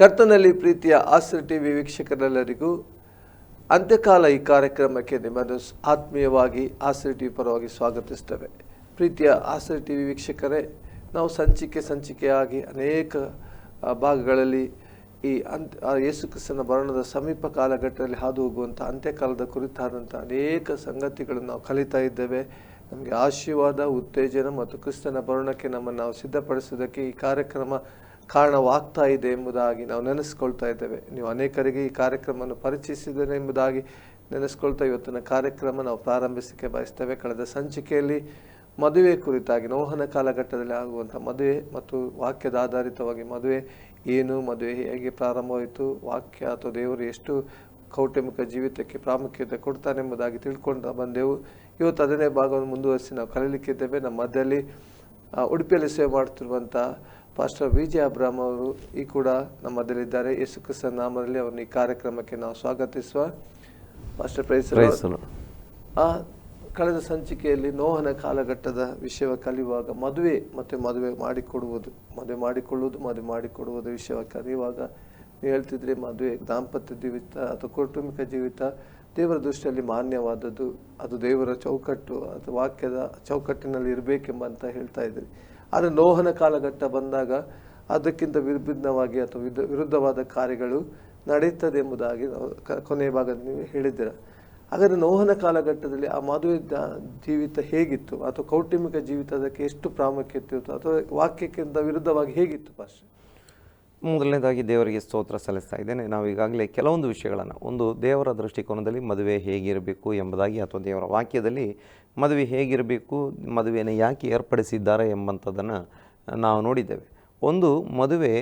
ಕರ್ತನಲ್ಲಿ ಪ್ರೀತಿಯ ಆಸರ T V ವೀಕ್ಷಕರೆಲ್ಲರಿಗೂ ಅಂತ್ಯಕಾಲ ಈ ಕಾರ್ಯಕ್ರಮಕ್ಕೆ ನಿಮ್ಮನ್ನು ಆತ್ಮೀಯವಾಗಿ ಆತ್ಮೀಯವಾಗಿ ಟಿ ವಿ ಪರವಾಗಿ ಸ್ವಾಗತಿಸ್ತೇವೆ. ಪ್ರೀತಿಯ ಆಸರ ಟಿ ವಿ ವೀಕ್ಷಕರೇ, ನಾವು ಸಂಚಿಕೆ ಸಂಚಿಕೆಯಾಗಿ ಅನೇಕ ಭಾಗಗಳಲ್ಲಿ ಈ ಅಂತ್ ಆ, ಯೇಸು ಕ್ರಿಸ್ತನ ಮರಣದ ಸಮೀಪ ಕಾಲಘಟ್ಟದಲ್ಲಿ ಹಾದು ಹೋಗುವಂಥ ಅಂತ್ಯಕಾಲದ ಕುರಿತಾದಂಥ ಅನೇಕ ಸಂಗತಿಗಳನ್ನು ನಾವು ಕಲಿತಾ ಇದ್ದೇವೆ. ನಮಗೆ ಆಶೀರ್ವಾದ, ಉತ್ತೇಜನ ಮತ್ತು ಕ್ರಿಸ್ತನ ಭರಣಕ್ಕೆ ನಮ್ಮನ್ನು ನಾವು ಸಿದ್ಧಪಡಿಸೋದಕ್ಕೆ ಈ ಕಾರ್ಯಕ್ರಮ ಕಾರಣವಾಗ್ತಾ ಇದೆ ಎಂಬುದಾಗಿ ನಾವು ನೆನೆಸ್ಕೊಳ್ತಾ ಇದ್ದೇವೆ. ನೀವು ಅನೇಕರಿಗೆ ಈ ಕಾರ್ಯಕ್ರಮವನ್ನು ಪರಿಚಯಿಸಿದ್ದೇನೆ ಎಂಬುದಾಗಿ ನೆನೆಸ್ಕೊಳ್ತಾ ಇವತ್ತಿನ ಕಾರ್ಯಕ್ರಮ ನಾವು ಪ್ರಾರಂಭಿಸಲಿಕ್ಕೆ ಬಯಸ್ತೇವೆ. ಕಳೆದ ಸಂಚಿಕೆಯಲ್ಲಿ ಮದುವೆ ಕುರಿತಾಗಿ, ನೋಹನ ಕಾಲಘಟ್ಟದಲ್ಲಿ ಆಗುವಂಥ ಮದುವೆ ಮತ್ತು ವಾಕ್ಯದ ಆಧಾರಿತವಾಗಿ ಮದುವೆ, ಏನು, ಮದುವೆ ಹೇಗೆ ಪ್ರಾರಂಭವಾಯಿತು, ವಾಕ್ಯ ಅಥವಾ ದೇವರು ಎಷ್ಟು ಕೌಟುಂಬಿಕ ಜೀವಿತಕ್ಕೆ ಪ್ರಾಮುಖ್ಯತೆ ಕೊಡ್ತಾನೆ ಎಂಬುದಾಗಿ ತಿಳ್ಕೊಂಡು ಬಂದೆವು. ಇವತ್ತು ಅದನ್ನೇ ಭಾಗವನ್ನು ಮುಂದುವರಿಸಿ ನಾವು ಕಲೀಲಿಕ್ಕಿದ್ದೇವೆ. ನಮ್ಮ ಮಧ್ಯದಲ್ಲಿ ಉಡುಪಿಯಲ್ಲಿ ಸೇವೆ ಮಾಡುತ್ತಿರುವಂಥ ಪಾಸ್ಟರ್ ಜೆ ಅಬ್ರಾಮ್ ಅವರು ಈ ಕೂಡ ನಮ್ಮ ಮಧ್ಯದಲ್ಲಿದ್ದಾರೆ. ಯೇಸು ಕ್ರಿಸ್ತ ನಾಮದಲ್ಲಿ ಅವರನ್ನು ಈ ಕಾರ್ಯಕ್ರಮಕ್ಕೆ ನಾವು ಸ್ವಾಗತಿಸುವ ಪಾಸ್ಟರ್ ಪ್ರೈಸ್ ಆ ಕಳೆದ ಸಂಚಿಕೆಯಲ್ಲಿ ನೋಹನ ಕಾಲಘಟ್ಟದ ವಿಷಯ ಕಲಿಯುವಾಗ ಮದುವೆ ಮತ್ತು ಮದುವೆ ಮಾಡಿಕೊಡುವುದು ಮದುವೆ ಮಾಡಿಕೊಳ್ಳುವುದು ಮದುವೆ ಮಾಡಿಕೊಡುವುದು ವಿಷಯ ಕಲಿಯುವಾಗ ನೀವು ಹೇಳ್ತಿದ್ರೆ ಮದುವೆ ದಾಂಪತ್ಯ ಜೀವಿತ ಅಥವಾ ಕೌಟುಂಬಿಕ ಜೀವಿತ ದೇವರ ದೃಷ್ಟಿಯಲ್ಲಿ ಮಾನ್ಯವಾದದ್ದು ಅದು ದೇವರ ಚೌಕಟ್ಟು ಅದು ವಾಕ್ಯದ ಚೌಕಟ್ಟಿನಲ್ಲಿ ಇರಬೇಕೆಂಬಂತ ಹೇಳ್ತಾ ಇದ್ರಿ. ಆದರೆ ಲೋಹನ ಕಾಲಘಟ್ಟ ಬಂದಾಗ ಅದಕ್ಕಿಂತ ವಿಭಿನ್ನವಾಗಿ ಅಥವಾ ವಿರುದ್ಧವಾದ ಕಾರ್ಯಗಳು ನಡೆಯುತ್ತದೆ ಎಂಬುದಾಗಿ ಕೊನೆಯ ಭಾಗದಲ್ಲಿ ನೀವು ಹೇಳಿದ್ದೀರ. ಹಾಗಾದರೆ ನೋಹನ ಕಾಲಘಟ್ಟದಲ್ಲಿ ಆ ಮದುವೆ ಜೀವಿತ ಹೇಗಿತ್ತು? ಅಥವಾ ಕೌಟುಂಬಿಕ ಜೀವಿತ ಅದಕ್ಕೆ ಎಷ್ಟು ಪ್ರಾಮುಖ್ಯತೆ ಇತ್ತು? ಅಥವಾ ವಾಕ್ಯಕ್ಕಿಂತ ವಿರುದ್ಧವಾಗಿ ಹೇಗಿತ್ತು ಪಾಸ್ಟರ್ ಮೊದಲನೇದಾಗಿ ದೇವರಿಗೆ ಸ್ತೋತ್ರ ಸಲ್ಲಿಸ್ತಾ ಇದ್ದೇನೆ. ನಾವು ಈಗಾಗಲೇ ಕೆಲವೊಂದು ವಿಷಯಗಳನ್ನು, ಒಂದು ದೇವರ ದೃಷ್ಟಿಕೋನದಲ್ಲಿ ಮದುವೆ ಹೇಗಿರಬೇಕು ಎಂಬುದಾಗಿ ಅಥವಾ ದೇವರ ವಾಕ್ಯದಲ್ಲಿ ಮದುವೆ ಹೇಗಿರಬೇಕು, ಮದುವೆಯನ್ನು ಯಾಕೆ ಏರ್ಪಡಿಸಿದ್ದಾರೆ ಎಂಬಂಥದ್ದನ್ನು ನಾವು ನೋಡಿದ್ದೇವೆ. ಒಂದು, ಮದುವೆ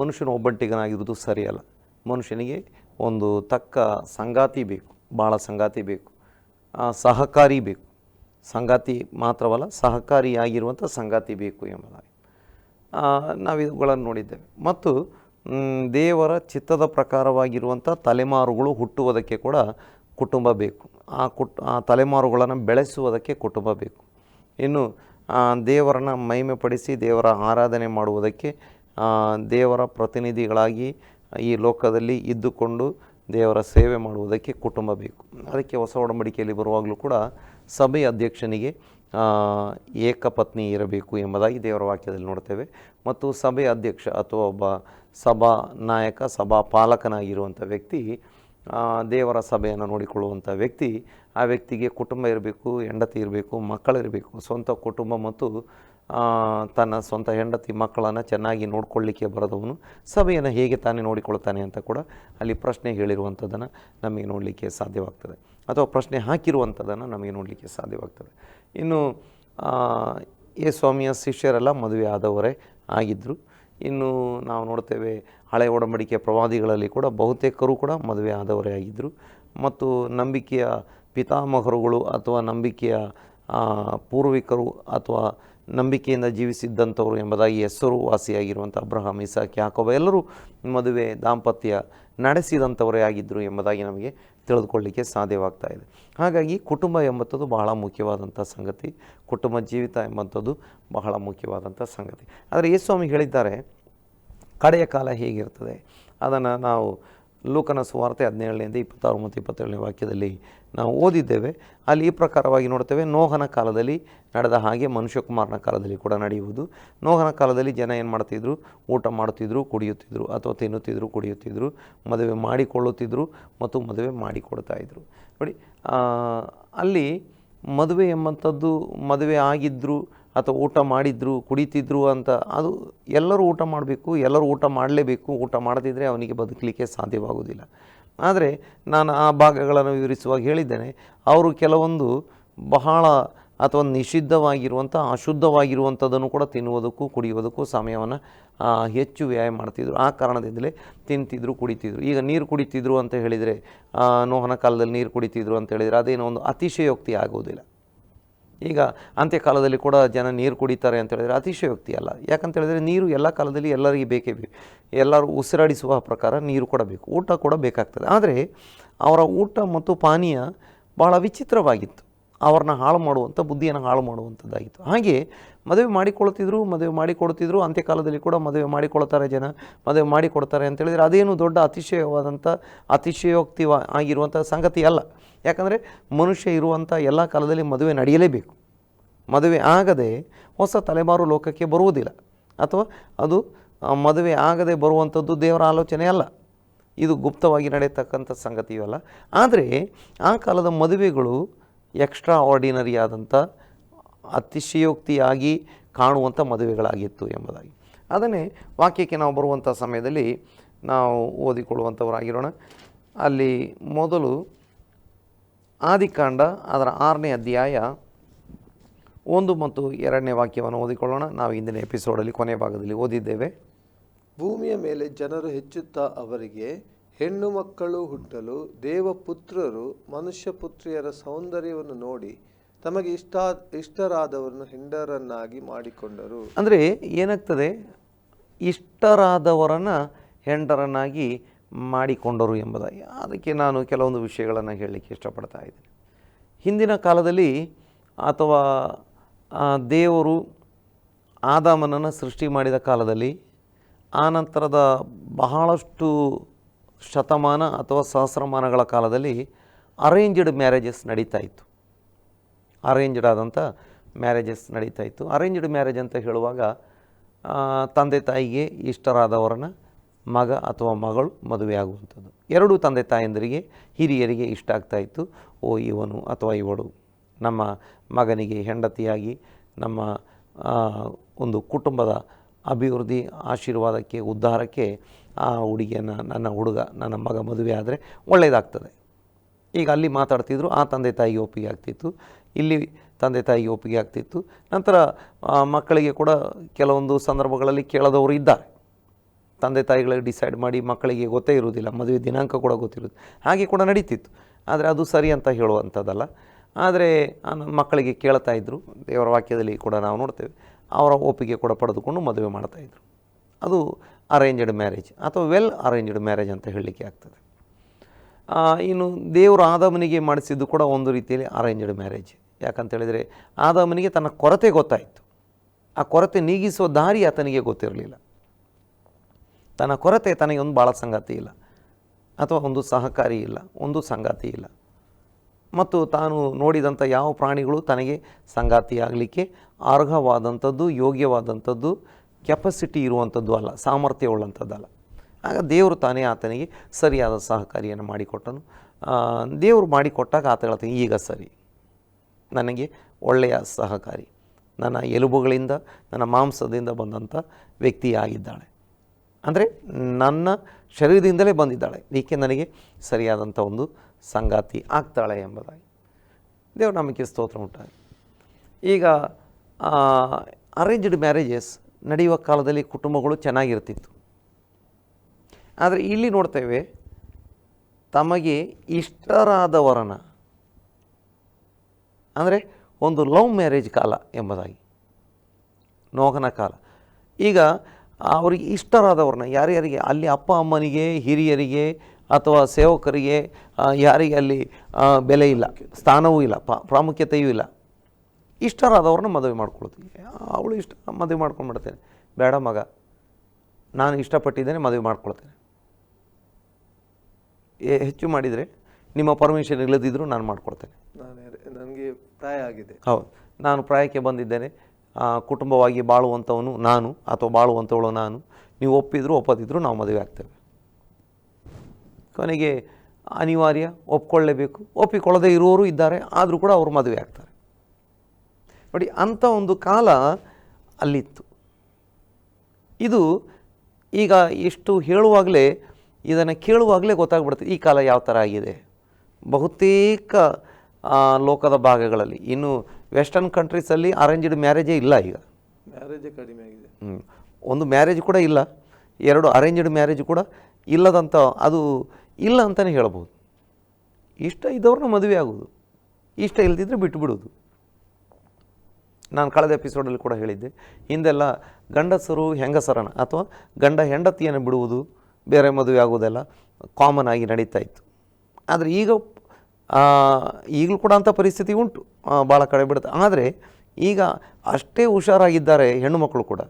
ಮನುಷ್ಯನ ಒಬ್ಬಂಟಿಗನಾಗಿರುವುದು ಸರಿಯಲ್ಲ. ಮನುಷ್ಯನಿಗೆ ಒಂದು ತಕ್ಕ ಸಂಗಾತಿ ಬೇಕು ಭಾಳ ಸಂಗಾತಿ ಬೇಕು ಸಹಕಾರಿ ಬೇಕು. ಸಂಗಾತಿ ಮಾತ್ರವಲ್ಲ, ಸಹಕಾರಿಯಾಗಿರುವಂಥ ಸಂಗಾತಿ ಬೇಕು ಎಂಬುದಾಗಿ. ನಾವು ಇವುಗಳನ್ನು ನೋಡಿದ್ದೇವೆ. ಮತ್ತು ದೇವರ ಚಿತ್ತದ ಪ್ರಕಾರವಾಗಿರುವಂಥ ತಲೆಮಾರುಗಳು ಹುಟ್ಟುವುದಕ್ಕೆ ಕೂಡ ಕುಟುಂಬ ಬೇಕು. ಆ ಕುಟ್, ಆ ತಲೆಮಾರುಗಳನ್ನು ಬೆಳೆಸುವುದಕ್ಕೆ ಕುಟುಂಬ ಬೇಕು. ಇನ್ನು ದೇವರನ್ನು ದೇವರನ್ನ ಮಹಿಮೆಪಡಿಸಿ ದೇವರ ಆರಾಧನೆ ಮಾಡುವುದಕ್ಕೆ ದೇವರ ಪ್ರತಿನಿಧಿಗಳಾಗಿ ಈ ಲೋಕದಲ್ಲಿ ಇದ್ದುಕೊಂಡು ದೇವರ ಸೇವೆ ಮಾಡುವುದಕ್ಕೆ ಕುಟುಂಬ ಬೇಕು. ಅದಕ್ಕೆ ಹೊಸ ಒಡಂಬಡಿಕೆಯಲ್ಲಿ ಬರುವಾಗಲೂ ಕೂಡ ಸಭೆಯ ಅಧ್ಯಕ್ಷನಿಗೆ ಏಕಪತ್ನಿ ಇರಬೇಕು ಎಂಬುದಾಗಿ ದೇವರ ವಾಕ್ಯದಲ್ಲಿ ನೋಡ್ತೇವೆ. ಮತ್ತು ಸಭೆ ಅಧ್ಯಕ್ಷ ಅಥವಾ ಒಬ್ಬ ಸಭಾ ನಾಯಕ, ಸಭಾ ಪಾಲಕನಾಗಿರುವಂಥ ವ್ಯಕ್ತಿ ದೇವರ ಸಭೆಯನ್ನು ನೋಡಿಕೊಳ್ಳುವಂಥ ವ್ಯಕ್ತಿ, ಆ ವ್ಯಕ್ತಿಗೆ ಕುಟುಂಬ ಇರಬೇಕು, ಹೆಂಡತಿ ಇರಬೇಕು ಮಕ್ಕಳಿರಬೇಕು ಸ್ವಂತ ಕುಟುಂಬ ಮತ್ತು ತನ್ನ ಸ್ವಂತ ಹೆಂಡತಿ ಮಕ್ಕಳನ್ನು ಚೆನ್ನಾಗಿ ನೋಡಿಕೊಳ್ಳಿಕ್ಕೆ ಬರದವನು ಸಭೆಯನ್ನು ಹೇಗೆ ತಾನೇ ನೋಡಿಕೊಳ್ತಾನೆ ಅಂತ ಕೂಡ ಅಲ್ಲಿ ಪ್ರಶ್ನೆ ಹೇಳಿರುವಂಥದ್ದನ್ನು ನಮಗೆ ನೋಡಲಿಕ್ಕೆ ಸಾಧ್ಯವಾಗ್ತದೆ. ಅಥವಾ ಪ್ರಶ್ನೆ ಹಾಕಿರುವಂಥದ್ದನ್ನು ನಮಗೆ ನೋಡಲಿಕ್ಕೆ ಸಾಧ್ಯವಾಗ್ತದೆ. ಇನ್ನು ಎ ಸ್ವಾಮಿಯ ಶಿಷ್ಯರೆಲ್ಲ ಮದುವೆ ಆದವರೇ ಆಗಿದ್ದರು ಇನ್ನು ನಾವು ನೋಡ್ತೇವೆ ಹಳೆ ಒಡಂಬಡಿಕೆಯ ಪ್ರವಾದಿಗಳಲ್ಲಿ ಕೂಡ ಬಹುತೇಕರು ಕೂಡ ಮದುವೆ ಆದವರೇ ಆಗಿದ್ದರು ಮತ್ತು ನಂಬಿಕೆಯ ಪಿತಾಮಹರುಗಳು ಅಥವಾ ನಂಬಿಕೆಯ ಪೂರ್ವಿಕರು ಅಥವಾ ನಂಬಿಕೆಯಿಂದ ಜೀವಿಸಿದ್ದಂಥವರು ಎಂಬುದಾಗಿ ಹೆಸರು ವಾಸಿಯಾಗಿರುವಂಥ ಅಬ್ರಹಾಂ, ಇಸಾಕ್, ಯಾಕೋಬ ಎಲ್ಲರೂ ಮದುವೆ ದಾಂಪತ್ಯ ನಡೆಸಿದಂಥವರೇ ಆಗಿದ್ದರು ಎಂಬುದಾಗಿ ನಮಗೆ ತಿಳಿದುಕೊಳ್ಳಲಿಕ್ಕೆ ಸಾಧ್ಯವಾಗ್ತಾ ಇದೆ. ಹಾಗಾಗಿ ಕುಟುಂಬ ಎಂಬಂಥದ್ದು ಬಹಳ ಮುಖ್ಯವಾದಂಥ ಸಂಗತಿ, ಕುಟುಂಬ ಜೀವಿತ ಎಂಬಂಥದ್ದು ಬಹಳ ಮುಖ್ಯವಾದಂಥ ಸಂಗತಿ. ಆದರೆ ಯೇಸ್ವಾಮಿ ಹೇಳಿದ್ದಾರೆ, ಕಡೆಯ ಕಾಲ ಹೇಗಿರ್ತದೆ? ಅದನ್ನು ನಾವು ಲೂಕನ ಸುವಾರ್ತೆ ಹದಿನೇಳನೇಂದ ಇಪ್ಪತ್ತಾರು ಮತ್ತು ಇಪ್ಪತ್ತೇಳನೇ ವಾಕ್ಯದಲ್ಲಿ ನಾವು ಓದಿದ್ದೇವೆ. ಅಲ್ಲಿ ಈ ಪ್ರಕಾರವಾಗಿ ನೋಡ್ತೇವೆ. ನೋಹನ ಕಾಲದಲ್ಲಿ ನಡೆದ ಹಾಗೆ ಮನುಷ್ಯಕುಮಾರನ ಕಾಲದಲ್ಲಿ ಕೂಡ ನಡೆಯುವುದು. ನೋಹನ ಕಾಲದಲ್ಲಿ ಜನ ಏನು ಮಾಡ್ತಿದ್ರು? ಊಟ ಮಾಡುತ್ತಿದ್ದರು ಕುಡಿಯುತ್ತಿದ್ದರು ಅಥವಾ ತಿನ್ನುತ್ತಿದ್ದರು ಕುಡಿಯುತ್ತಿದ್ದರು ಮದುವೆ ಮಾಡಿಕೊಳ್ಳುತ್ತಿದ್ದರು ಮತ್ತು ಮದುವೆ ಮಾಡಿಕೊಡ್ತಾ ಇದ್ದರು ನೋಡಿ ಅಲ್ಲಿ ಮದುವೆ ಎಂಬಂಥದ್ದು ಮದುವೆ ಆಗಿದ್ದರು ಅಥವಾ ಊಟ ಮಾಡಿದ್ರು, ಕುಡಿತಿದ್ರು ಅಂತ ಅದು ಎಲ್ಲರೂ ಊಟ ಮಾಡಬೇಕು, ಎಲ್ಲರೂ ಊಟ ಮಾಡಲೇಬೇಕು, ಊಟ ಮಾಡದಿದ್ದರೆ ಅವನಿಗೆ ಬದುಕಲಿಕ್ಕೆ ಸಾಧ್ಯವಾಗುವುದಿಲ್ಲ. ಆದರೆ ನಾನು ಆ ಭಾಗಗಳನ್ನು ವಿವರಿಸುವಾಗ ಹೇಳಿದ್ದೇನೆ, ಅವರು ಕೆಲವೊಂದು ಬಹಳ ಅಥವಾ ನಿಷಿದ್ಧವಾಗಿರುವಂಥ ಅಶುದ್ಧವಾಗಿರುವಂಥದ್ದನ್ನು ಕೂಡ ತಿನ್ನುವುದಕ್ಕೂ ಕುಡಿಯುವುದಕ್ಕೂ ಸಮಯವನ್ನು ಹೆಚ್ಚು ವ್ಯಯ ಮಾಡ್ತಿದ್ರು. ಆ ಕಾರಣದಿಂದಲೇ ತಿಂತಿದ್ರು, ಕುಡಿತಿದ್ರು. ಈಗ ನೀರು ಕುಡಿತಿದ್ರು ಅಂತ ಹೇಳಿದರೆ ನೋಹನ ಕಾಲದಲ್ಲಿ ನೀರು ಕುಡಿತಿದ್ರು ಅಂತ ಹೇಳಿದರೆ ಅದೇನೋ ಒಂದು ಅತಿಶಯೋಕ್ತಿ ಆಗುವುದಿಲ್ಲ. ಈಗ ಅಂತ್ಯಕಾಲದಲ್ಲಿ ಕೂಡ ಜನ ನೀರು ಕುಡಿತಾರೆ ಅಂತ ಹೇಳಿದರೆ ಅತಿಶಯೋಕ್ತಿ ಅಲ್ಲ. ಯಾಕಂತ ಹೇಳಿದರೆ ನೀರು ಎಲ್ಲ ಕಾಲದಲ್ಲಿ ಎಲ್ಲರಿಗೆ ಬೇಕೇ ಬೇಕು. ಎಲ್ಲರೂ ಉಸಿರಾಡಿಸುವ ಪ್ರಕಾರ ನೀರು ಕೂಡ ಬೇಕು ಊಟ ಕೂಡ ಬೇಕಾಗ್ತದೆ. ಆದರೆ ಅವರ ಊಟ ಮತ್ತು ಪಾನೀಯ ಬಹಳ ವಿಚಿತ್ರವಾಗಿತ್ತು. ಅವ್ರನ್ನ ಹಾಳು ಮಾಡುವಂಥ ಬುದ್ಧಿಯನ್ನು ಹಾಳು ಮಾಡುವಂಥದ್ದಾಗಿತ್ತು ಹಾಗೆ ಮದುವೆ ಮಾಡಿಕೊಳ್ತಿದ್ರು, ಮದುವೆ ಮಾಡಿಕೊಡ್ತಿದ್ರು. ಅಂತ್ಯಕಾಲದಲ್ಲಿ ಕೂಡ ಮದುವೆ ಮಾಡಿಕೊಳ್ತಾರೆ ಜನ. ಮದುವೆ ಮಾಡಿಕೊಡ್ತಾರೆ ಅಂತ ಹೇಳಿದರೆ ಅದೇನು ದೊಡ್ಡ ಅತಿಶಯವಾದಂಥ ಅತಿಶಯೋಕ್ತಿ ಆಗಿರುವಂಥ ಸಂಗತಿ ಅಲ್ಲ. ಯಾಕಂದರೆ ಮನುಷ್ಯ ಇರುವಂಥ ಎಲ್ಲ ಕಾಲದಲ್ಲಿ ಮದುವೆ ನಡೆಯಲೇಬೇಕು. ಮದುವೆ ಆಗದೆ ಹೊಸ ತಲೆಮಾರು ಲೋಕಕ್ಕೆ ಬರುವುದಿಲ್ಲ. ಅಥವಾ ಅದು ಮದುವೆ ಆಗದೆ ಬರುವಂಥದ್ದು ದೇವರ ಆಲೋಚನೆ ಅಲ್ಲ. ಇದು ಗುಪ್ತವಾಗಿ ನಡೆಯತಕ್ಕಂಥ ಸಂಗತಿಯೂ ಅಲ್ಲ. ಆದರೆ ಆ ಕಾಲದ ಮದುವೆಗಳು ಎಕ್ಸ್ಟ್ರಾ ಆರ್ಡಿನರಿ ಆದಂಥ ಅತಿಶಯೋಕ್ತಿಯಾಗಿ ಕಾಣುವಂಥ ಮದುವೆಗಳಾಗಿತ್ತು ಎಂಬುದಾಗಿ. ಅದನ್ನೇ ವಾಕ್ಯಕ್ಕೆ ನಾವು ಬರುವಂಥ ಸಮಯದಲ್ಲಿ ನಾವು ಓದಿಕೊಳ್ಳುವಂಥವರಾಗಿರೋಣ. ಅಲ್ಲಿ ಮೊದಲು ಆದಿಕಾಂಡ, ಅದರ ಆರನೇ ಅಧ್ಯಾಯ ಒಂದು ಮತ್ತು ಎರಡನೇ ವಾಕ್ಯವನ್ನು ಓದಿಕೊಳ್ಳೋಣ. ನಾವು ಇಂದಿನ ಎಪಿಸೋಡಲ್ಲಿ ಕೊನೆಯ ಭಾಗದಲ್ಲಿ ಓದಿದ್ದೇವೆ. ಭೂಮಿಯ ಮೇಲೆ ಜನರು ಹೆಚ್ಚುತ್ತಾ ಅವರಿಗೆ ಹೆಣ್ಣು ಮಕ್ಕಳು ಹುಟ್ಟಲು ದೇವಪುತ್ರರು ಮನುಷ್ಯ ಪುತ್ರಿಯರ ಸೌಂದರ್ಯವನ್ನು ನೋಡಿ ತಮಗೆ ಇಷ್ಟ, ಇಷ್ಟರಾದವರನ್ನು ಹೆಂಡರನ್ನಾಗಿ ಮಾಡಿಕೊಂಡರು. ಅಂದರೆ ಏನಾಗ್ತದೆ? ಇಷ್ಟರಾದವರನ್ನು ಹೆಂಡರನ್ನಾಗಿ ಮಾಡಿಕೊಂಡರು ಎಂಬುದಾಗಿ. ಅದಕ್ಕೆ ನಾನು ಕೆಲವೊಂದು ವಿಷಯಗಳನ್ನು ಹೇಳಲಿಕ್ಕೆ ಇಷ್ಟಪಡ್ತಾ ಇದ್ದೇನೆ. ಹಿಂದಿನ ಕಾಲದಲ್ಲಿ ಅಥವಾ ದೇವರು ಆದಾಮನನ್ನು ಸೃಷ್ಟಿ ಮಾಡಿದ ಕಾಲದಲ್ಲಿ ಆ ನಂತರದ ಬಹಳಷ್ಟು ಶತಮಾನ ಅಥವಾ ಸಹಸ್ರಮಾನಗಳ ಕಾಲದಲ್ಲಿ ಅರೇಂಜ್ಡ್ ಮ್ಯಾರೇಜಸ್ ನಡೀತಾ ಇತ್ತು. ಅರೇಂಜ್ಡ್ ಆದಂಥ ಮ್ಯಾರೇಜಸ್ ನಡೀತಾ ಇತ್ತು. ಅರೇಂಜ್ಡ್ ಮ್ಯಾರೇಜ್ ಅಂತ ಹೇಳುವಾಗ ತಂದೆ ತಾಯಿಗೆ ಇಷ್ಟರಾದವರನ್ನ ಮಗ ಅಥವಾ ಮಗಳು ಮದುವೆ ಆಗುವಂಥದ್ದು. ಎರಡೂ ತಂದೆ ತಾಯಂದರಿಗೆ, ಹಿರಿಯರಿಗೆ ಇಷ್ಟ ಆಗ್ತಾ ಇತ್ತು. ಓ, ಇವನು ಅಥವಾ ಇವಳು ನಮ್ಮ ಮಗನಿಗೆ ಹೆಂಡತಿಯಾಗಿ ನಮ್ಮ ಒಂದು ಕುಟುಂಬದ ಅಭಿವೃದ್ಧಿ ಆಶೀರ್ವಾದಕ್ಕೆ, ಉದ್ಧಾರಕ್ಕೆ ಆ ಹುಡುಗಿಯನ್ನು, ನನ್ನ ಹುಡುಗ, ನನ್ನ ಮಗ ಮದುವೆ ಆದರೆ ಒಳ್ಳೆಯದಾಗ್ತದೆ ಈಗ ಅಲ್ಲಿ ಮಾತಾಡ್ತಿದ್ರು, ಆ ತಂದೆ ತಾಯಿಗೆ ಒಪ್ಪಿಗೆ ಆಗ್ತಿತ್ತು. ಇಲ್ಲಿ ತಂದೆ ತಾಯಿಗೆ ಒಪ್ಪಿಗೆ ಆಗ್ತಿತ್ತು. ನಂತರ ಮಕ್ಕಳಿಗೆ ಕೂಡ ಕೆಲವೊಂದು ಸಂದರ್ಭಗಳಲ್ಲಿ ಕೇಳದವರು ಇದ್ದಾರೆ. ತಂದೆ ತಾಯಿಗಳಿಗೆ ಡಿಸೈಡ್ ಮಾಡಿ ಮಕ್ಕಳಿಗೆ ಗೊತ್ತೇ ಇರುವುದಿಲ್ಲ, ಮದುವೆ ದಿನಾಂಕ ಕೂಡ ಗೊತ್ತಿರೋದು ಹಾಗೆ ಕೂಡ ನಡೀತಿತ್ತು. ಆದರೆ ಅದು ಸರಿ ಅಂತ ಹೇಳುವಂಥದ್ದಲ್ಲ. ಆದರೆ ಮಕ್ಕಳಿಗೆ ಕೇಳ್ತಾ ಇದ್ದರು ದೇವರ ವಾಕ್ಯದಲ್ಲಿ ಕೂಡ ನಾವು ನೋಡ್ತೇವೆ. ಅವರ ಒಪ್ಪಿಗೆ ಕೂಡ ಪಡೆದುಕೊಂಡು ಮದುವೆ ಮಾಡ್ತಾಯಿದ್ರು ಅದು ಅರೇಂಜ್ಡ್ ಮ್ಯಾರೇಜ್ ಅಥವಾ ವೆಲ್ ಅರೇಂಜ್ಡ್ ಮ್ಯಾರೇಜ್ ಅಂತ ಹೇಳಲಿಕ್ಕೆ ಆಗ್ತದೆ. ಇನ್ನು ದೇವರು ಆದಮನಿಗೆ ಮಾಡಿಸಿದ್ದು ಕೂಡ ಒಂದು ರೀತಿಯಲ್ಲಿ ಅರೇಂಜ್ಡ್ ಮ್ಯಾರೇಜ್ ಯಾಕಂತ ಹೇಳಿದರೆ ಆದಾಮನಿಗೆ ತನ್ನ ಕೊರತೆ ಗೊತ್ತಾಯಿತು. ಆ ಕೊರತೆ ನೀಗಿಸುವ ದಾರಿ ಆತನಿಗೆ ಗೊತ್ತಿರಲಿಲ್ಲ. ತನ್ನ ಕೊರತೆ ತನಗೆ ಒಂದು ಭಾಳ ಸಂಗಾತಿ ಇಲ್ಲ. ಅಥವಾ ಒಂದು ಸಹಕಾರಿ ಇಲ್ಲ, ಒಂದು ಸಂಗಾತಿ ಇಲ್ಲ. ಮತ್ತು ತಾನು ನೋಡಿದಂಥ ಯಾವ ಪ್ರಾಣಿಗಳು ತನಗೆ ಸಂಗಾತಿಯಾಗಲಿಕ್ಕೆ ಅರ್ಹವಾದಂಥದ್ದು, ಯೋಗ್ಯವಾದಂಥದ್ದು ಕೆಪಾಸಿಟಿ ಇರುವಂಥದ್ದು ಅಲ್ಲ ಸಾಮರ್ಥ್ಯ ಉಳ್ಳಂಥದ್ದಲ್ಲ ಆಗ ದೇವರು ತಾನೇ ಆತನಿಗೆ ಸರಿಯಾದ ಸಹಕಾರಿಯನ್ನು ಮಾಡಿಕೊಟ್ಟನು. ದೇವರು ಮಾಡಿಕೊಟ್ಟಾಗ ಆತ ಹೇಳ್ತಾನೆ, ಈಗ ಸರಿ. ನನಗೆ ಒಳ್ಳೆಯ ಸಹಕಾರಿ, ನನ್ನ ಎಲುಬುಗಳಿಂದ, ನನ್ನ ಮಾಂಸದಿಂದ ಬಂದಂಥ ವ್ಯಕ್ತಿಯಾಗಿದ್ದಾಳೆ. ಅಂದರೆ ನನ್ನ ಶರೀರದಿಂದಲೇ ಬಂದಿದ್ದಾಳೆ. ಈಕೆ ನನಗೆ ಸರಿಯಾದಂಥ ಒಂದು ಸಂಗಾತಿ ಆಗ್ತಾಳೆ ಎಂಬುದಾಗಿ. ದೇವ್ರ ನಮಗೆ ಸ್ತೋತ್ರ ಉಂಟಾಗಿ. ಈಗ ಅರೇಂಜ್ಡ್ ಮ್ಯಾರೇಜಸ್ ನಡೆಯುವ ಕಾಲದಲ್ಲಿ ಕುಟುಂಬಗಳು ಚೆನ್ನಾಗಿರ್ತಿತ್ತು. ಆದರೆ ಇಲ್ಲಿ ನೋಡ್ತೇವೆ, ತಮಗೆ ಇಷ್ಟರಾದವರನ ಅಂದರೆ ಒಂದು ಲವ್ ಮ್ಯಾರೇಜ್ ಕಾಲ ಎಂಬುದಾಗಿ ನೋಗನ ಕಾಲ. ಈಗ ಅವರಿಗೆ ಇಷ್ಟರಾದವ್ರನ್ನ, ಯಾರ್ಯಾರಿಗೆ? ಅಲ್ಲಿ ಅಪ್ಪ ಅಮ್ಮನಿಗೆ, ಹಿರಿಯರಿಗೆ ಅಥವಾ ಸೇವಕರಿಗೆ ಯಾರಿಗೆ ಅಲ್ಲಿ ಬೆಲೆ ಇಲ್ಲ, ಸ್ಥಾನವೂ ಇಲ್ಲ, ಪ, ಪ್ರಾಮುಖ್ಯತೆಯೂ ಇಲ್ಲ. ಇಷ್ಟರಾದವ್ರನ್ನ ಮದುವೆ ಮಾಡ್ಕೊಳ್ತೀವಿ. ಅವಳು ಇಷ್ಟ, ಮದುವೆ ಮಾಡ್ಕೊಂಡು ಮಾಡ್ಕೊಂಡ್ಬಿಡ್ತೇನೆ ಬೇಡ ಮಗ, ನಾನು ಇಷ್ಟಪಟ್ಟಿದ್ದೇನೆ, ಮದುವೆ ಮಾಡ್ಕೊಳ್ತೇನೆ. ಹೆಚ್ಚು ಮಾಡಿದರೆ ನಿಮ್ಮ ಪರ್ಮಿಷನ್ ಇಲ್ಲದಿದ್ದರೂ ನಾನು ಮಾಡ್ಕೊಳ್ತೇನೆ. ನನಗೆ ಪ್ರಾಯ ಆಗಿದೆ. ಹೌದು. ನಾನು ಪ್ರಾಯಕ್ಕೆ ಬಂದಿದ್ದೇನೆ. ಕುಟುಂಬವಾಗಿ ಬಾಳುವಂಥವನು ನಾನು ಅಥವಾ ಬಾಳುವಂಥವಳು ನಾನು. ನೀವು ಒಪ್ಪಿದ್ರು ಒಪ್ಪದಿದ್ದರೂ ನಾವು ಮದುವೆ ಆಗ್ತೇವೆ. ಕೊನೆಗೆ ಅನಿವಾರ್ಯ, ಒಪ್ಕೊಳ್ಳೇಬೇಕು. ಒಪ್ಪಿಕೊಳ್ಳದೇ ಇರುವವರು ಇದ್ದಾರೆ, ಆದರೂ ಕೂಡ ಅವರು ಮದುವೆ ಆಗ್ತಾರೆ. ನೋಡಿ, ಅಂಥ ಒಂದು ಕಾಲ ಅಲ್ಲಿತ್ತು. ಇದು ಈಗ ಎಷ್ಟು ಹೇಳುವಾಗಲೇ, ಇದನ್ನು ಕೇಳುವಾಗಲೇ ಗೊತ್ತಾಗ್ಬಿಡುತ್ತೆ, ಈ ಕಾಲ ಯಾವ ಥರ ಆಗಿದೆ. ಬಹುತೇಕ ಲೋಕದ ಭಾಗಗಳಲ್ಲಿ. ಇನ್ನು ವೆಸ್ಟರ್ನ್ ಕಂಟ್ರೀಸಲ್ಲಿ ಅರೇಂಜ್ಡ್ ಮ್ಯಾರೇಜೇ ಇಲ್ಲ ಈಗ. ಮ್ಯಾರೇಜೇ ಕಡಿಮೆ ಆಗಿದೆ. ಒಂದು ಮ್ಯಾರೇಜ್ ಕೂಡ ಇಲ್ಲ. ಎರಡು ಅರೇಂಜ್ಡ್ ಮ್ಯಾರೇಜ್ ಕೂಡ ಇಲ್ಲದಂಥ ಅದು ಇಲ್ಲ ಅಂತಲೇ ಹೇಳ್ಬೋದು. ಇಷ್ಟ ಇದ್ದವ್ರನ್ನ ಮದುವೆ ಆಗೋದು ಇಷ್ಟ ಇಲ್ಲದಿದ್ದರೆ ಬಿಟ್ಟು ಬಿಡೋದು ನಾನು ಕಳೆದ ಎಪಿಸೋಡಲ್ಲಿ ಕೂಡ ಹೇಳಿದ್ದೆ. ಹಿಂದೆಲ್ಲ ಗಂಡಸರು ಹೆಂಗಸರನ ಅಥವಾ ಗಂಡ ಹೆಂಡತಿಯನ್ನು ಬಿಡುವುದು ಬೇರೆ ಮದುವೆ ಆಗೋದೆಲ್ಲ ಕಾಮನ್ ಆಗಿ ನಡೀತಾ ಇತ್ತು. ಆದರೆ ಈಗ ಈಗಲೂ ಕೂಡ ಅಂಥ ಪರಿಸ್ಥಿತಿ ಉಂಟು. ಭಾಳ ಕಡೆ ಬಿಡುತ್ತೆ. ಆದರೆ ಈಗ ಅಷ್ಟೇ ಹುಷಾರಾಗಿದ್ದಾರೆ ಹೆಣ್ಣು ಮಕ್ಕಳು ಕೂಡ.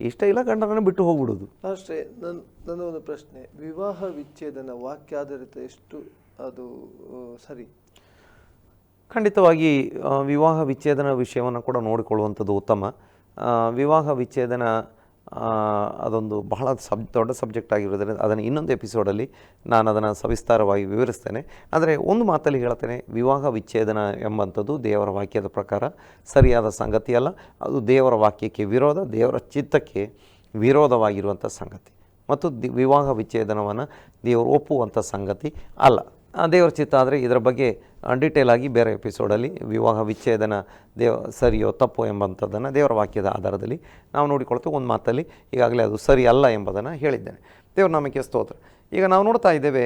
ಇಷ್ಟ ಇಲ್ಲ ಗಂಡನನ್ನು ಬಿಟ್ಟು ಹೋಗ್ಬಿಡೋದು ಅಷ್ಟೇ ನನ್ನ ನನ್ನ ಒಂದು ಪ್ರಶ್ನೆ. ವಿವಾಹ ವಿಚ್ಛೇದನ ವಾಕ್ಯಾಧಾರಿತ ಎಷ್ಟು ಅದು ಸರಿ? ಖಂಡಿತವಾಗಿ ವಿವಾಹ ವಿಚ್ಛೇದನ ವಿಷಯವನ್ನು ಕೂಡ ನೋಡಿಕೊಳ್ಳುವಂಥದ್ದು ಉತ್ತಮ. ವಿವಾಹ ವಿಚ್ಛೇದನ ಅದೊಂದು ಬಹಳ ಸಬ್, ದೊಡ್ಡ ಸಬ್ಜೆಕ್ಟ್ ಆಗಿರೋದ್ರಿಂದ ಅದನ್ನು ಇನ್ನೊಂದು ಎಪಿಸೋಡಲ್ಲಿ ನಾನು ಅದನ್ನು ಸವಿಸ್ತಾರವಾಗಿ ವಿವರಿಸ್ತೇನೆ. ಆದರೆ ಒಂದು ಮಾತಲ್ಲಿ ಹೇಳ್ತೇನೆ, ವಿವಾಹ ವಿಚ್ಛೇದನ ಎಂಬಂಥದ್ದು ದೇವರ ವಾಕ್ಯದ ಪ್ರಕಾರ ಸರಿಯಾದ ಸಂಗತಿಯಲ್ಲ ಅದು ದೇವರ ವಾಕ್ಯಕ್ಕೆ ವಿರೋಧ, ದೇವರ ಚಿತ್ತಕ್ಕೆ ವಿರೋಧವಾಗಿರುವಂಥ ಸಂಗತಿ. ಮತ್ತು ದಿ, ವಿವಾಹ ವಿಚ್ಛೇದನವನ್ನು ದೇವರು ಒಪ್ಪುವಂಥ ಸಂಗತಿ ಅಲ್ಲ. ದೇವರ ಚಿತ್ತ ಆದರೆ ಇದರ ಬಗ್ಗೆ ಡೀಟೇಲ್ ಆಗಿ ಬೇರೆ ಎಪಿಸೋಡಲ್ಲಿ ವಿವಾಹ ವಿಚ್ಛೇದನ ದೇವ ಸರಿಯೋ ತಪ್ಪೋ ಎಂಬಂಥದ್ದನ್ನು ದೇವರ ವಾಕ್ಯದ ಆಧಾರದಲ್ಲಿ ನಾವು ನೋಡಿಕೊಳ್ತೇವೆ. ಒಂದು ಮಾತಲ್ಲಿ ಈಗಾಗಲೇ ಅದು ಸರಿ ಅಲ್ಲ ಎಂಬುದನ್ನು ಹೇಳಿದ್ದೇನೆ. ದೇವ್ರ ನಾಮಕ್ಕೆ ಸ್ತೋತ್ರ. ಈಗ ನಾವು ನೋಡ್ತಾ ಇದ್ದೇವೆ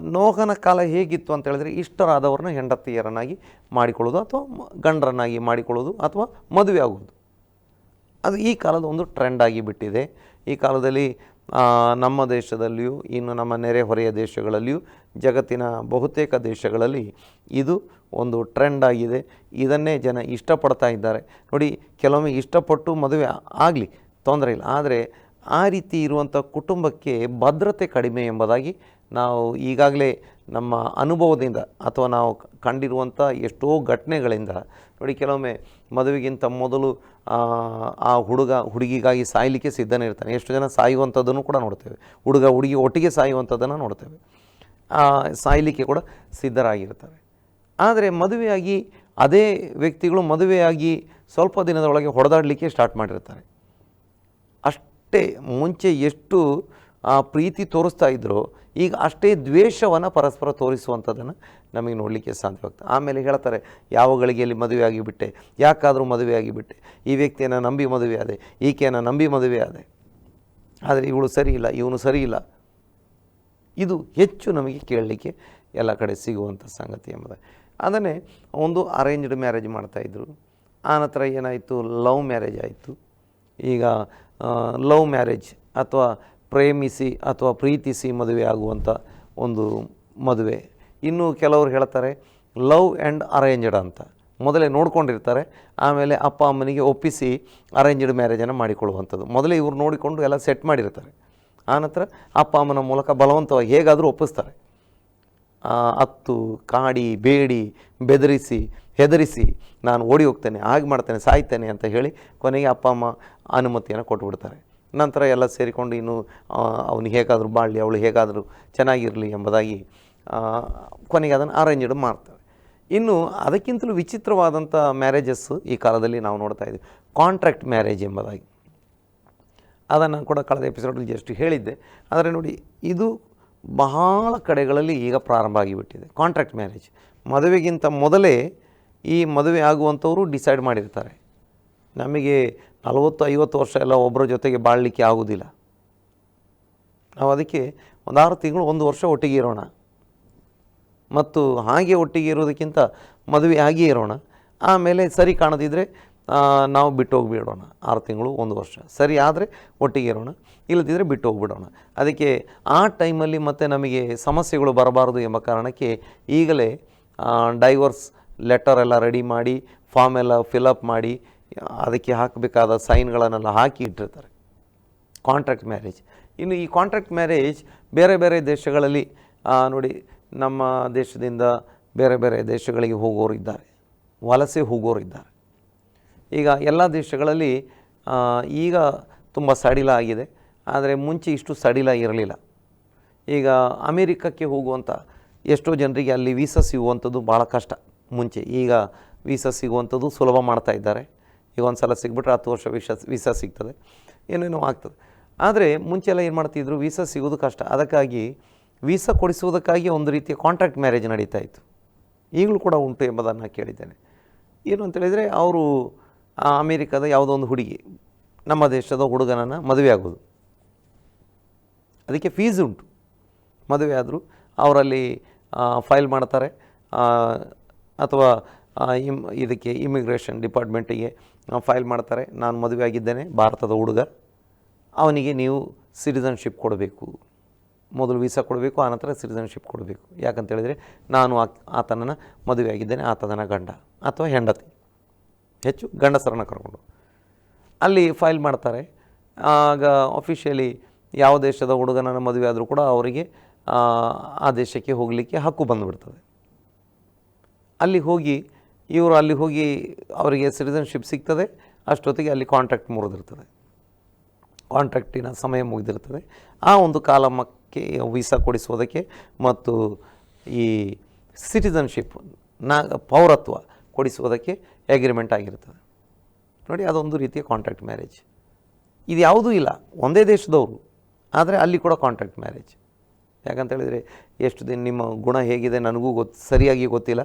ನೋಹನ ಕಾಲ ಹೇಗಿತ್ತು ಅಂತ ಹೇಳಿದ್ರೆ ಇಷ್ಟರಾದವ್ರನ್ನ ಹೆಂಡತಿಯರನ್ನಾಗಿ ಮಾಡಿಕೊಳ್ಳೋದು ಅಥವಾ ಗಂಡರನ್ನಾಗಿ ಮಾಡಿಕೊಳ್ಳೋದು ಅಥವಾ ಮದುವೆ ಆಗೋದು. ಅದು ಈ ಕಾಲದ ಒಂದು ಟ್ರೆಂಡ್ ಆಗಿ ಬಿಟ್ಟಿದೆ. ಈ ಕಾಲದಲ್ಲಿ ನಮ್ಮ ದೇಶದಲ್ಲಿಯೂ ಇನ್ನು ನಮ್ಮ ನೆರೆಹೊರೆಯ ದೇಶಗಳಲ್ಲಿಯೂ ಜಗತ್ತಿನ ಬಹುತೇಕ ದೇಶಗಳಲ್ಲಿ ಇದು ಒಂದು ಟ್ರೆಂಡ್ ಆಗಿದೆ. ಇದನ್ನೇ ಜನ ಇಷ್ಟಪಡ್ತಾ ಇದ್ದಾರೆ. ನೋಡಿ ಕೆಲವೊಮ್ಮೆ ಇಷ್ಟಪಟ್ಟು ಮದುವೆ ಆಗಲಿ ತೊಂದರೆ ಇಲ್ಲ. ಆದರೆ ಆ ರೀತಿ ಇರುವಂಥ ಕುಟುಂಬಕ್ಕೆ ಭದ್ರತೆ ಕಡಿಮೆ ಎಂಬುದಾಗಿ ನಾವು ಈಗಾಗಲೇ ನಮ್ಮ ಅನುಭವದಿಂದ ಅಥವಾ ನಾವು ಕಂಡಿರುವಂಥ ಎಷ್ಟೋ ಘಟನೆಗಳಿಂದ ನೋಡಿ ಕೆಲವೊಮ್ಮೆ ಮದುವೆಗಿಂತ ಮೊದಲು ಆ, ಹುಡುಗ ಹುಡುಗಿಗಾಗಿ ಸಾಯಲಿಕ್ಕೆ ಸಿದ್ಧನೇ ಇರ್ತಾನೆ ಎಷ್ಟು ಜನ ಸಾಯುವಂಥದ್ದನ್ನು ಕೂಡ ನೋಡ್ತೇವೆ. ಹುಡುಗ ಹುಡುಗಿ ಒಟ್ಟಿಗೆ ಸಾಯುವಂಥದ್ದನ್ನು ನೋಡ್ತೇವೆ. ಸಾಯಲಿಕ್ಕೆ ಕೂಡ ಸಿದ್ಧರಾಗಿರ್ತಾರೆ ಆದರೆ ಮದುವೆಯಾಗಿ ಅದೇ ವ್ಯಕ್ತಿಗಳು ಮದುವೆಯಾಗಿ ಸ್ವಲ್ಪ ದಿನದೊಳಗೆ ಹೊಡೆದಾಡಲಿಕ್ಕೆ ಸ್ಟಾರ್ಟ್ ಮಾಡಿರ್ತಾರೆ. ಅಷ್ಟೇ ಮುಂಚೆ ಎಷ್ಟು ಪ್ರೀತಿ ತೋರಿಸ್ತಾ ಇದ್ದರೋ ಈಗ ಅಷ್ಟೇ ದ್ವೇಷವನ್ನು ಪರಸ್ಪರ ತೋರಿಸುವಂಥದ್ದನ್ನು ನಮಗೆ ನೋಡಲಿಕ್ಕೆ ಸಾಧ್ಯವಾಗ್ತದೆ. ಆಮೇಲೆ ಹೇಳ್ತಾರೆ, ಯಾವ ಗಳಿಗೆಯಲ್ಲಿ ಮದುವೆ ಆಗಿಬಿಟ್ಟೆ ಯಾಕಾದರೂ ಮದುವೆ ಆಗಿಬಿಟ್ಟೆ ಈ ವ್ಯಕ್ತಿಯನ್ನು ನಂಬಿ ಮದುವೆ ಆದೆ ಈಕೆಯನ್ನು ನಂಬಿ ಮದುವೆ ಆದೆ ಆದರೆ ಇವಳು ಸರಿ ಇಲ್ಲ, ಇವನು ಸರಿ ಇಲ್ಲ ಇದು ಹೆಚ್ಚು ನಮಗೆ ಕೇಳಲಿಕ್ಕೆ ಎಲ್ಲ ಕಡೆ ಸಿಗುವಂಥ ಸಂಗತಿ ಎಂಬುದು ಅದನ್ನೇ ಒಂದು ಅರೇಂಜ್ಡ್ ಮ್ಯಾರೇಜ್ ಮಾಡ್ತಾಯಿದ್ರು ಆನಂತರ ಏನಾಯಿತು? ಲವ್ ಮ್ಯಾರೇಜ್ ಆಯಿತು. ಈಗ ಲವ್ ಮ್ಯಾರೇಜ್ ಅಥವಾ ಪ್ರೇಮಿಸಿ ಅಥವಾ ಪ್ರೀತಿಸಿ ಮದುವೆ ಆಗುವಂಥ ಒಂದು ಮದುವೆ. ಇನ್ನು ಕೆಲವರು ಹೇಳ್ತಾರೆ ಲವ್ ಆ್ಯಂಡ್ ಅರೇಂಜ್ಡ್ ಅಂತ. ಮೊದಲೇ ನೋಡ್ಕೊಂಡಿರ್ತಾರೆ, ಆಮೇಲೆ ಅಪ್ಪ, ಅಮ್ಮನಿಗೆ ಒಪ್ಪಿಸಿ ಅರೇಂಜ್ಡ್ ಮ್ಯಾರೇಜನ್ನು ಮಾಡಿಕೊಳ್ಳುವಂಥದ್ದು. ಮೊದಲೇ ಇವ್ರು ನೋಡಿಕೊಂಡು ಎಲ್ಲ ಸೆಟ್ ಮಾಡಿರ್ತಾರೆ. ಆನಂತರ ಅಪ್ಪ ಅಮ್ಮನ ಮೂಲಕ ಬಲವಂತವಾಗಿ ಹೇಗಾದರೂ ಒಪ್ಪಿಸ್ತಾರೆ. ಅತ್ತು, ಕಾಡಿ, ಬೇಡಿ, ಬೆದರಿಸಿ, ಹೆದರಿಸಿ ನಾನು ಓಡಿ ಹೋಗ್ತೇನೆ, ಹಾಗೆ ಮಾಡ್ತೇನೆ, ಸಾಯ್ತೇನೆ ಅಂತ ಹೇಳಿ ಕೊನೆಗೆ ಅಪ್ಪ ಅಮ್ಮ ಅನುಮತಿಯನ್ನು ಕೊಟ್ಟುಬಿಡ್ತಾರೆ. ನಂತರ ಎಲ್ಲ ಸೇರಿಕೊಂಡು ಇನ್ನು ಅವನು ಹೇಗಾದರೂ ಬಾಳಲಿ, ಅವಳು ಹೇಗಾದರೂ ಚೆನ್ನಾಗಿರಲಿ ಎಂಬುದಾಗಿ ಕೊನೆಗೆ ಅದನ್ನು ಅರೇಂಜ್ಡ್ ಮಾಡ್ತಾರೆ. ಇನ್ನು ಅದಕ್ಕಿಂತಲೂ ವಿಚಿತ್ರವಾದಂಥ ಮ್ಯಾರೇಜಸ್ಸು ಈ ಕಾಲದಲ್ಲಿ ನಾವು ನೋಡ್ತಾ ಇದ್ದೀವಿ. ಕಾಂಟ್ರಾಕ್ಟ್ ಮ್ಯಾರೇಜ್ ಎಂಬುದಾಗಿ. ಅದನ್ನು ಕೂಡ ಕಳೆದ ಎಪಿಸೋಡಲ್ಲಿ ಜಸ್ಟ್ ಹೇಳಿದ್ದೆ. ಆದರೆ ನೋಡಿ, ಇದು ಬಹಳ ಕಡೆಗಳಲ್ಲಿ ಈಗ ಪ್ರಾರಂಭ ಆಗಿಬಿಟ್ಟಿದೆ. ಕಾಂಟ್ರಾಕ್ಟ್ ಮ್ಯಾರೇಜ್ ಮದುವೆಗಿಂತ ಮೊದಲೇ ಈ ಮದುವೆ ಆಗುವಂಥವರು ಡಿಸೈಡ್ ಮಾಡಿರ್ತಾರೆ. ನಮಗೆ ನಲವತ್ತು, ಐವತ್ತು ವರ್ಷ ಎಲ್ಲ ಒಬ್ಬರ ಜೊತೆಗೆ ಬಾಳಲಿಕ್ಕೆ ಆಗೋದಿಲ್ಲ. ನಾವು ಅದಕ್ಕೆ ಒಂದು ಆರು ತಿಂಗಳು, ಒಂದು ವರ್ಷ ಒಟ್ಟಿಗೆ ಇರೋಣ. ಮತ್ತು ಹಾಗೆ ಒಟ್ಟಿಗೆ ಇರೋದಕ್ಕಿಂತ ಮದುವೆ ಆಗಿಯೇ ಇರೋಣ. ಆಮೇಲೆ ಸರಿ ಕಾಣದಿದ್ದರೆ ನಾವು ಬಿಟ್ಟು ಹೋಗಿಬಿಡೋಣ ಆರು ತಿಂಗಳು, ಒಂದು ವರ್ಷ. ಸರಿ ಆದರೆ ಒಟ್ಟಿಗೆ ಇರೋಣ. ಇಲ್ಲದಿದ್ದರೆ ಬಿಟ್ಟು ಹೋಗ್ಬಿಡೋಣ ಅದಕ್ಕೆ ಆ ಟೈಮಲ್ಲಿ ಮತ್ತೆ ನಮಗೆ ಸಮಸ್ಯೆಗಳು ಬರಬಾರದು ಎಂಬ ಕಾರಣಕ್ಕೆ ಈಗಲೇ ಡೈವರ್ಸ್ ಲೆಟರ್ ಎಲ್ಲ ರೆಡಿ ಮಾಡಿ ಫಾರ್ಮ್ ಎಲ್ಲ ಫಿಲಪ್ ಮಾಡಿ, ಅದಕ್ಕೆ ಹಾಕಬೇಕಾದ ಸೈನ್ಗಳನ್ನೆಲ್ಲ ಹಾಕಿ ಇಟ್ಟಿರ್ತಾರೆ. ಕಾಂಟ್ರಾಕ್ಟ್ ಮ್ಯಾರೇಜ್ ಇನ್ನು ಈ ಕಾಂಟ್ರಾಕ್ಟ್ ಮ್ಯಾರೇಜ್ ಬೇರೆ ಬೇರೆ ದೇಶಗಳಲ್ಲಿ ನೋಡಿ ನಮ್ಮ ದೇಶದಿಂದ ಬೇರೆ ಬೇರೆ ದೇಶಗಳಿಗೆ ಹೋಗೋರು ಇದ್ದಾರೆ. ವಲಸೆ ಹೋಗೋರು ಇದ್ದಾರೆ. ಈಗ ಎಲ್ಲ ದೇಶಗಳಲ್ಲಿ ಈಗ ತುಂಬ ಸಡಿಲ ಆಗಿದೆ. ಆದರೆ ಮುಂಚೆ ಇಷ್ಟು ಸಡಿಲ ಇರಲಿಲ್ಲ. ಈಗ ಅಮೇರಿಕಕ್ಕೆ ಹೋಗುವಂಥ ಎಷ್ಟೋ ಜನರಿಗೆ ಅಲ್ಲಿ ವೀಸಾ ಸಿಗುವಂಥದ್ದು ಭಾಳ ಕಷ್ಟ. ಮುಂಚೆ ಈಗ ವೀಸಾ ಸಿಗುವಂಥದ್ದು ಸುಲಭ ಮಾಡ್ತಾ ಇದ್ದಾರೆ. ಈಗ ಒಂದು ಸಲ ಸಿಗ್ಬಿಟ್ರೆ ಹತ್ತು ವರ್ಷ ವೀಸಾ ವೀಸಾ ಸಿಗ್ತದೆ. ಏನೇನೋ ಆಗ್ತದೆ. ಆದರೆ ಮುಂಚೆ ಎಲ್ಲ ಏನು ಮಾಡ್ತಿದ್ರು, ವೀಸಾ ಸಿಗೋದು ಕಷ್ಟ. ಅದಕ್ಕಾಗಿ ವೀಸಾ ಕೊಡಿಸುವುದಕ್ಕಾಗಿ ಒಂದು ರೀತಿಯ ಕಾಂಟ್ರಾಕ್ಟ್ ಮ್ಯಾರೇಜ್ ನಡೀತಾ ಇತ್ತು. ಈಗಲೂ ಕೂಡ ಉಂಟು ಎಂಬುದನ್ನು ಕೇಳಿದ್ದೇನೆ. ಏನು ಅಂತೇಳಿದರೆ ಅವರು ಆ ಅಮೇರಿಕದ ಯಾವುದೋ ಒಂದು ಹುಡುಗಿ, ನಮ್ಮ ದೇಶದ ಹುಡುಗನನ್ನು ಮದುವೆ ಆಗೋದು. ಅದಕ್ಕೆ ಫೀಸ್ ಉಂಟು. ಮದುವೆ ಆದರೂ ಅವರಲ್ಲಿ ಫೈಲ್ ಮಾಡ್ತಾರೆ. ಅಥವಾ ಇಮ್, ಇದಕ್ಕೆ ಇಮಿಗ್ರೇಷನ್ ಡಿಪಾರ್ಟ್ಮೆಂಟಿಗೆ ಫೈಲ್ ಮಾಡ್ತಾರೆ. ನಾನು ಮದುವೆ ಆಗಿದ್ದೇನೆ, ಭಾರತದ ಹುಡುಗ. ಅವನಿಗೆ ನೀವು ಸಿಟಿಸನ್ಶಿಪ್ ಕೊಡಬೇಕು. ಮೊದಲು ವೀಸಾ ಕೊಡಬೇಕು ಆನಂತರ ಸಿಟಿಸನ್ಶಿಪ್ ಕೊಡಬೇಕು. ಯಾಕಂತೇಳಿದರೆ ನಾನು ಆತನನ್ನು ಮದುವೆ ಆಗಿದ್ದೇನೆ ಆತನ ಗಂಡ ಅಥವಾ ಹೆಂಡತಿ. ಹೆಚ್ಚು ಗಂಡಸರನ್ನು ಕರ್ಕೊಂಡು. ಅಲ್ಲಿ ಫೈಲ್ ಮಾಡ್ತಾರೆ. ಆಗ ಅಫಿಷಿಯಲಿ ಯಾವ ದೇಶದ ಹುಡುಗನ ಮದುವೆ ಆದರೂ ಕೂಡ ಅವರಿಗೆ ಆ, ದೇಶಕ್ಕೆ ಹೋಗಲಿಕ್ಕೆ ಹಕ್ಕು ಬಂದುಬಿಡ್ತದೆ. ಅಲ್ಲಿ ಹೋಗಿ ಇವರು ಅಲ್ಲಿ ಹೋಗಿ ಅವರಿಗೆ ಸಿಟಿಸನ್ಶಿಪ್ ಸಿಗ್ತದೆ. ಅಷ್ಟೊತ್ತಿಗೆ ಅಲ್ಲಿ ಕಾಂಟ್ರಾಕ್ಟ್ ಮುರಿದಿರ್ತದೆ. ಕಾಂಟ್ರಾಕ್ಟಿನ ಸಮಯ ಮುಗಿದಿರ್ತದೆ. ಆ ಒಂದು ಕಾಲಮಕ್ಕೆ ವೀಸಾ ಕೊಡಿಸೋದಕ್ಕೆ ಮತ್ತು ಈ ಸಿಟಿಸನ್ಶಿಪ್ ನಾ ಪೌರತ್ವ ಕೊಡಿಸುವುದಕ್ಕೆ ಅಗ್ರಿಮೆಂಟ್ ಆಗಿರ್ತದೆ ನೋಡಿ, ಅದೊಂದು ರೀತಿಯ ಕಾಂಟ್ರಾಕ್ಟ್ ಮ್ಯಾರೇಜ್ ಇದು ಯಾವುದೂ ಇಲ್ಲ, ಒಂದೇ ದೇಶದವರು, ಆದರೆ ಅಲ್ಲಿ ಕೂಡ ಕಾಂಟ್ರಾಕ್ಟ್ ಮ್ಯಾರೇಜ್ ಯಾಕಂತ ಹೇಳಿದರೆ, ಎಷ್ಟು ದಿನ ನಿಮ್ಮ ಗುಣ ಹೇಗಿದೆ ನನಗೂ ಗೊತ್ತು ಸರಿಯಾಗಿ ಗೊತ್ತಿಲ್ಲ,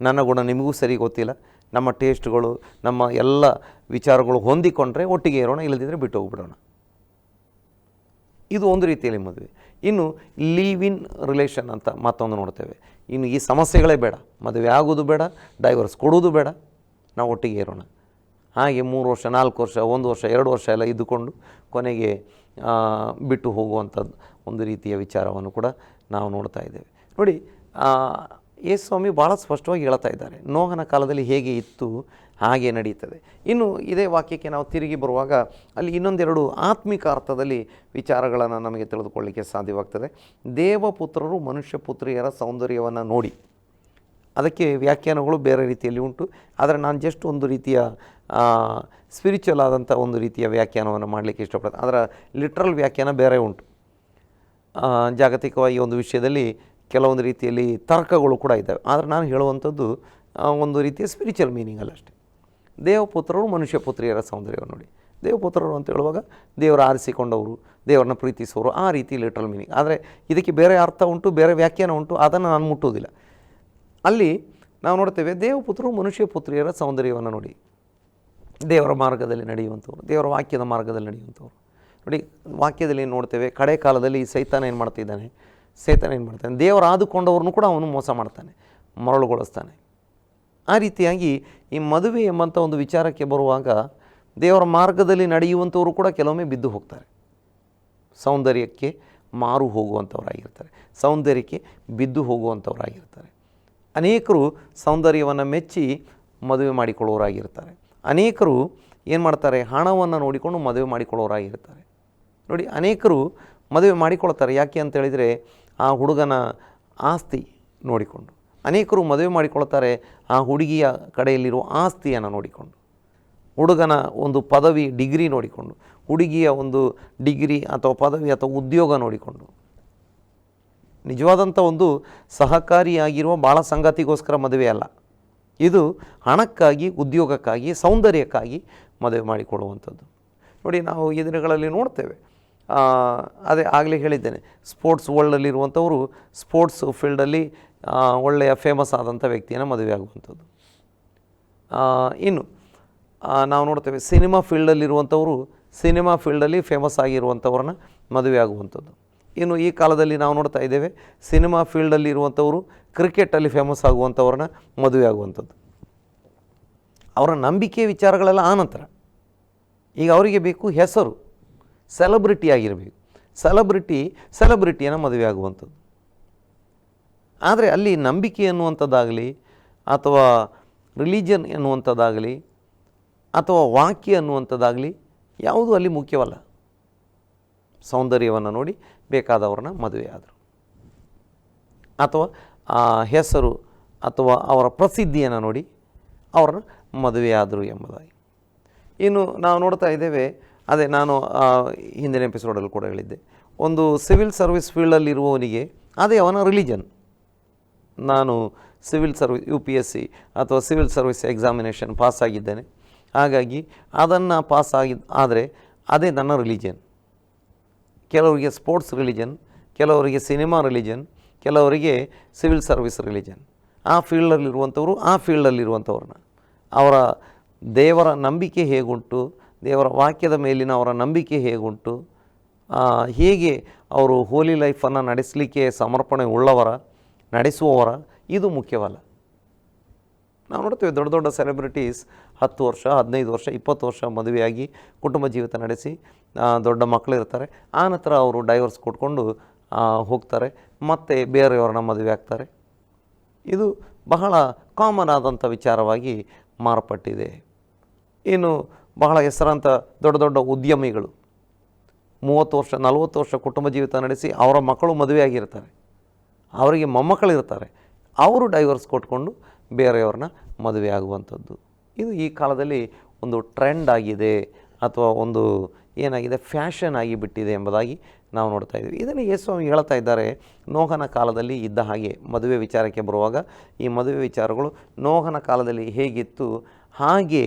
ನನ್ನ ಗುಣ ನಿಮಗೂ ಸರಿ ಗೊತ್ತಿಲ್ಲ, ನಮ್ಮ ಟೇಸ್ಟ್ಗಳು ನಮ್ಮ ಎಲ್ಲ ವಿಚಾರಗಳು ಹೊಂದಿಕೊಂಡ್ರೆ ಒಟ್ಟಿಗೆ ಇರೋಣ ಇಲ್ಲದಿದ್ದರೆ ಬಿಟ್ಟು ಹೋಗ್ಬಿಡೋಣ. ಇದು ಒಂದು ರೀತಿಯಲ್ಲಿ ಮದುವೆ. ಇನ್ನು ಲೀವ್ ಇನ್ ರಿಲೇಷನ್ ಅಂತ ಮತ್ತೊಂದು ನೋಡ್ತೇವೆ. ಇನ್ನು ಈ ಸಮಸ್ಯೆಗಳೇ ಬೇಡ, ಮದುವೆ ಆಗೋದು ಬೇಡ ಡೈವರ್ಸ್ ಕೊಡೋದು ಬೇಡ ನಾವು ಒಟ್ಟಿಗೆ ಇರೋಣ. ಹಾಗೆ ಮೂರು ವರ್ಷ, ನಾಲ್ಕು ವರ್ಷ, ಒಂದು ವರ್ಷ, ಎರಡು ವರ್ಷ ಎಲ್ಲ ಇದ್ದುಕೊಂಡು ಕೊನೆಗೆ ಬಿಟ್ಟು ಹೋಗುವಂಥದ್ದು ಒಂದು ರೀತಿಯ ವಿಚಾರವನ್ನು ಕೂಡ ನಾವು ನೋಡ್ತಾ ಇದ್ದೇವೆ. ನೋಡಿ ಯೇಸು ಸ್ವಾಮಿ ಭಾಳ ಸ್ಪಷ್ಟವಾಗಿ ಹೇಳ್ತಾ ಇದ್ದಾರೆ. ನೋಹನ ಕಾಲದಲ್ಲಿ ಹೇಗೆ ಇತ್ತು, ಹಾಗೆ ನಡೀತದೆ. ಇನ್ನು ಇದೇ ವಾಕ್ಯಕ್ಕೆ ನಾವು ತಿರುಗಿ ಬರುವಾಗ ಅಲ್ಲಿ ಇನ್ನೊಂದೆರಡು ಆತ್ಮಿಕ ಅರ್ಥದಲ್ಲಿ ವಿಚಾರಗಳನ್ನು ನಮಗೆ ತಿಳಿದುಕೊಳ್ಳಲಿಕ್ಕೆ ಸಾಧ್ಯವಾಗ್ತದೆ. ದೇವಪುತ್ರರು ಮನುಷ್ಯ ಪುತ್ರಿಯರ ಸೌಂದರ್ಯವನ್ನು ನೋಡಿ. ಅದಕ್ಕೆ ವ್ಯಾಖ್ಯಾನಗಳು ಬೇರೆ ರೀತಿಯಲ್ಲಿ ಉಂಟು. ಆದರೆ ನಾನು ಜಸ್ಟ್ ಒಂದು ರೀತಿಯ ಸ್ಪಿರಿಚುವಲ್ ಆದಂಥ ಒಂದು ರೀತಿಯ ವ್ಯಾಖ್ಯಾನವನ್ನು ಮಾಡಲಿಕ್ಕೆ ಇಷ್ಟಪಡ್ತೇನೆ. ಅದರ ಲಿಟ್ರಲ್ ವ್ಯಾಖ್ಯಾನ ಬೇರೆ ಉಂಟು. ಜಾಗತಿಕವಾಗಿ ಒಂದು ವಿಷಯದಲ್ಲಿ ಕೆಲವೊಂದು ರೀತಿಯಲ್ಲಿ ತರ್ಕಗಳು ಕೂಡ ಇದ್ದಾವೆ. ಆದರೆ ನಾನು ಹೇಳುವಂಥದ್ದು ಒಂದು ರೀತಿಯ ಸ್ಪಿರಿಚುವಲ್ ಮೀನಿಂಗ್ ಅಲ್ಲ ಅಷ್ಟೇ. ದೇವಪುತ್ರರು ಮನುಷ್ಯ ಪುತ್ರಿಯರ ಸೌಂದರ್ಯ ನೋಡಿ. ದೇವಪುತ್ರರು ಅಂತ ಹೇಳುವಾಗ ದೇವರ ಆರಿಸಿಕೊಂಡವರು, ದೇವರನ್ನ ಪ್ರೀತಿಸುವವರು, ಆ ರೀತಿ ಲಿಟ್ರಲ್ ಮೀನಿಂಗ್ ಆದರೆ ಇದಕ್ಕೆ ಬೇರೆ ಅರ್ಥ ಉಂಟು, ಬೇರೆ ವ್ಯಾಖ್ಯಾನ ಉಂಟು, ಅದನ್ನು ನಾನು ಮುಟ್ಟುವುದಿಲ್ಲ. ಅಲ್ಲಿ ನಾವು ನೋಡ್ತೇವೆ ದೇವಪುತ್ರರು ಮನುಷ್ಯ ಪುತ್ರಿಯರ ಸೌಂದರ್ಯವನ್ನು ನೋಡಿ. ದೇವರ ಮಾರ್ಗದಲ್ಲಿ ನಡೆಯುವಂಥವ್ರು, ದೇವರ ವಾಕ್ಯದ ಮಾರ್ಗದಲ್ಲಿ ನಡೆಯುವಂಥವ್ರು. ನೋಡಿ, ವಾಕ್ಯದಲ್ಲಿ ಏನು ನೋಡ್ತೇವೆ? ಕಡೆ ಕಾಲದಲ್ಲಿ ಈ ಸೈತಾನ ಏನು ಮಾಡ್ತಿದ್ದಾನೆ? ಸೈತಾನ ಏನು ಮಾಡ್ತಾನೆ? ದೇವರ ಆದುಕೊಂಡವ್ರನ್ನೂ ಕೂಡ ಅವನು ಮೋಸ ಮಾಡ್ತಾನೆ, ಮರಳುಗೊಳಿಸ್ತಾನೆ. ಆ ರೀತಿಯಾಗಿ ಈ ಮದುವೆ ಎಂಬಂಥ ಒಂದು ವಿಚಾರಕ್ಕೆ ಬರುವಾಗ ದೇವರ ಮಾರ್ಗದಲ್ಲಿ ನಡೆಯುವಂಥವರು ಕೂಡ ಕೆಲವೊಮ್ಮೆ ಬಿದ್ದು ಹೋಗ್ತಾರೆ. ಸೌಂದರ್ಯಕ್ಕೆ ಮಾರು ಹೋಗುವಂಥವರಾಗಿರ್ತಾರೆ. ಸೌಂದರ್ಯಕ್ಕೆ ಬಿದ್ದು ಹೋಗುವಂಥವರಾಗಿರ್ತಾರೆ. ಅನೇಕರು ಸೌಂದರ್ಯವನ್ನು ಮೆಚ್ಚಿ ಮದುವೆ ಮಾಡಿಕೊಳ್ಳೋರಾಗಿರ್ತಾರೆ. ಅನೇಕರು ಏನು ಮಾಡ್ತಾರೆ? ಹಣವನ್ನು ನೋಡಿಕೊಂಡು ಮದುವೆ ಮಾಡಿಕೊಳ್ಳೋರಾಗಿರ್ತಾರೆ. ನೋಡಿ, ಅನೇಕರು ಮದುವೆ ಮಾಡಿಕೊಳ್ತಾರೆ. ಯಾಕೆ ಅಂತ ಹೇಳಿದರೆ, ಆ ಹುಡುಗನ ಆಸ್ತಿ ನೋಡಿಕೊಂಡು. ಅನೇಕರು ಮದುವೆ ಮಾಡಿಕೊಳ್ತಾರೆ ಆ ಹುಡುಗಿಯ ಕಡೆಯಲ್ಲಿರುವ ಆಸ್ತಿಯನ್ನು ನೋಡಿಕೊಂಡು. ಹುಡುಗನ ಒಂದು ಪದವಿ, ಡಿಗ್ರಿ ನೋಡಿಕೊಂಡು. ಹುಡುಗಿಯ ಒಂದು ಡಿಗ್ರಿ ಅಥವಾ ಪದವಿ ಅಥವಾ ಉದ್ಯೋಗ ನೋಡಿಕೊಂಡು. ನಿಜವಾದಂಥ ಒಂದು ಸಹಕಾರಿಯಾಗಿರುವ ಭಾಳ ಸಂಗತಿಗೋಸ್ಕರ ಮದುವೆ ಅಲ್ಲ. ಇದು ಹಣಕ್ಕಾಗಿ, ಉದ್ಯೋಗಕ್ಕಾಗಿ, ಸೌಂದರ್ಯಕ್ಕಾಗಿ ಮದುವೆ ಮಾಡಿಕೊಳ್ಳುವಂಥದ್ದು ನೋಡಿ, ನಾವು ಈ ದಿನಗಳಲ್ಲಿ ನೋಡ್ತೇವೆ. ಅದೇ ಆಗಲೇ ಹೇಳಿದ್ದೇನೆ, ಸ್ಪೋರ್ಟ್ಸ್ ವರ್ಲ್ಡಲ್ಲಿರುವಂಥವರು ಸ್ಪೋರ್ಟ್ಸ್ ಫೀಲ್ಡಲ್ಲಿ ಒಳ್ಳೆಯ ಫೇಮಸ್ ಆದಂಥ ವ್ಯಕ್ತಿಯನ್ನು ಮದುವೆ ಆಗುವಂಥದ್ದು. ಇನ್ನು ನಾವು ನೋಡ್ತೇವೆ, ಸಿನಿಮಾ ಫೀಲ್ಡಲ್ಲಿರುವಂಥವರು, ಸಿನಿಮಾ ಫೀಲ್ಡಲ್ಲಿ ಫೇಮಸ್ ಆಗಿರುವಂಥವ್ರನ್ನ ಮದುವೆ ಆಗುವಂಥದ್ದು. ಇನ್ನು ಈ ಕಾಲದಲ್ಲಿ ನಾವು ನೋಡ್ತಾ ಇದ್ದೇವೆ ಸಿನಿಮಾ ಫೀಲ್ಡಲ್ಲಿ ಇರುವಂಥವರು ಕ್ರಿಕೆಟಲ್ಲಿ ಫೇಮಸ್ ಆಗುವಂಥವ್ರನ್ನ ಮದುವೆ ಆಗುವಂಥದ್ದು. ಅವರ ನಂಬಿಕೆ ವಿಚಾರಗಳೆಲ್ಲ ಆನಂತರ ಈಗ ಅವರಿಗೆ ಬೇಕು ಹೆಸರು ಸೆಲೆಬ್ರಿಟಿ ಆಗಿರಬೇಕು. ಸೆಲೆಬ್ರಿಟಿ ಸೆಲೆಬ್ರಿಟಿಯನ್ನು ಮದುವೆ ಆಗುವಂಥದ್ದು. ಆದರೆ ಅಲ್ಲಿ ನಂಬಿಕೆ ಎನ್ನುವಂಥದ್ದಾಗಲಿ ಅಥವಾ ರಿಲಿಜನ್ ಎನ್ನುವಂಥದ್ದಾಗಲಿ ಅಥವಾ ವಾಕ್ಯ ಅನ್ನುವಂಥದ್ದಾಗಲಿ ಯಾವುದೂ ಅಲ್ಲಿ ಮುಖ್ಯವಲ್ಲ. ಸೌಂದರ್ಯವನ್ನು ನೋಡಿ ಬೇಕಾದವ್ರನ್ನ ಮದುವೆ ಆದರು. ಅಥವಾ ಆ ಹೆಸರು ಅಥವಾ ಅವರ ಪ್ರಸಿದ್ಧಿಯನ್ನು ನೋಡಿ ಅವ್ರನ್ನ ಮದುವೆಯಾದರು ಎಂಬುದಾಗಿ. ಇನ್ನು ನಾವು ನೋಡ್ತಾ ಇದ್ದೇವೆ, ಅದೇ ನಾನು ಹಿಂದಿನ ಎಪಿಸೋಡಲ್ಲಿ ಕೂಡ ಹೇಳಿದ್ದೆ. ಒಂದು ಸಿವಿಲ್ ಸರ್ವಿಸ್ ಫೀಲ್ಡಲ್ಲಿರುವವನಿಗೆ ಅದೇ ಅವನ ರಿಲಿಜನ್. ನಾನು civil service U P S C ಅಥವಾ ಸಿವಿಲ್ ಸರ್ವಿಸ್ ಎಕ್ಸಾಮಿನೇಷನ್ ಪಾಸ್ ಆಗಿದ್ದೇನೆ ಹಾಗಾಗಿ ಅದನ್ನು ಪಾಸ್ ಆಗಿ ಆದರೆ ಅದೇ ನನ್ನ ರಿಲಿಜನ್. ಕೆಲವರಿಗೆ ಸ್ಪೋರ್ಟ್ಸ್ ರಿಲಿಜನ್, ಕೆಲವರಿಗೆ ಸಿನಿಮಾ ರಿಲಿಜನ್, ಕೆಲವರಿಗೆ ಸಿವಿಲ್ ಸರ್ವಿಸ್ ರಿಲಿಜನ್. ಆ ಫೀಲ್ಡಲ್ಲಿರುವಂಥವರು, ಆ ಫೀಲ್ಡಲ್ಲಿರುವಂಥವ್ರನ್ನ. ಅವರ ದೇವರ ನಂಬಿಕೆ ಹೇಗುಂಟು, ದೇವರ ವಾಕ್ಯದ ಮೇಲಿನ ಅವರ ನಂಬಿಕೆ ಹೇಗುಂಟು ಹೇಗೆ ಅವರು ಹೋಲಿ ಲೈಫನ್ನು ನಡೆಸಲಿಕ್ಕೆ ಸಮರ್ಪಣೆ ಉಳ್ಳವರ, ನಡೆಸುವವರ, ಇದು ಮುಖ್ಯವಲ್ಲ. ನಾವು ನೋಡ್ತೇವೆ ದೊಡ್ಡ ದೊಡ್ಡ ಸೆಲೆಬ್ರಿಟೀಸ್ ಹತ್ತು ವರ್ಷ, ಹದಿನೈದು ವರ್ಷ, ಇಪ್ಪತ್ತು ವರ್ಷ ಮದುವೆಯಾಗಿ ಕುಟುಂಬ ಜೀವಿತ ನಡೆಸಿ ದೊಡ್ಡ ಮಕ್ಕಳಿರ್ತಾರೆ ಆ ನಂತರ ಅವರು ಡೈವರ್ಸ್ ಕೊಟ್ಕೊಂಡು ಹೋಗ್ತಾರೆ. ಮತ್ತೆ ಬೇರೆಯವ್ರನ್ನ ಮದುವೆ ಆಗ್ತಾರೆ. ಇದು ಬಹಳ ಕಾಮನ್ ಆದಂಥ ವಿಚಾರವಾಗಿ ಮಾರ್ಪಟ್ಟಿದೆ. ಇನ್ನು ಬಹಳ ಹೆಸರಾಂತ ದೊಡ್ಡ ದೊಡ್ಡ ಉದ್ಯಮಿಗಳು. ಮೂವತ್ತು ವರ್ಷ, ನಲವತ್ತು ವರ್ಷ ಕುಟುಂಬ ಜೀವಿತ ನಡೆಸಿ ಅವರ ಮಕ್ಕಳು ಮದುವೆ ಆಗಿರ್ತಾರೆ ಅವರಿಗೆ ಮೊಮ್ಮಕ್ಕಳಿರ್ತಾರೆ. ಅವರು ಡೈವರ್ಸ್ ಕೊಟ್ಕೊಂಡು ಬೇರೆಯವ್ರನ್ನ ಮದುವೆ ಆಗುವಂಥದ್ದು ಇದು ಈ ಕಾಲದಲ್ಲಿ ಒಂದು ಟ್ರೆಂಡ್ ಆಗಿದೆ ಅಥವಾ ಒಂದು ಏನಾಗಿದೆ, ಫ್ಯಾಷನ್ ಆಗಿಬಿಟ್ಟಿದೆ ಎಂಬುದಾಗಿ ನಾವು ನೋಡ್ತಾ ಇದ್ದೀವಿ. ಇದನ್ನು ಯೇಸು ಹೇಳ್ತಾ ಇದ್ದಾರೆ, ನೋಹನ ಕಾಲದಲ್ಲಿ ಇದ್ದ ಹಾಗೆ. ಮದುವೆ ವಿಚಾರಕ್ಕೆ ಬರುವಾಗ ಈ ಮದುವೆ ವಿಚಾರಗಳು ನೋಹನ ಕಾಲದಲ್ಲಿ ಹೇಗಿತ್ತು, ಹಾಗೆ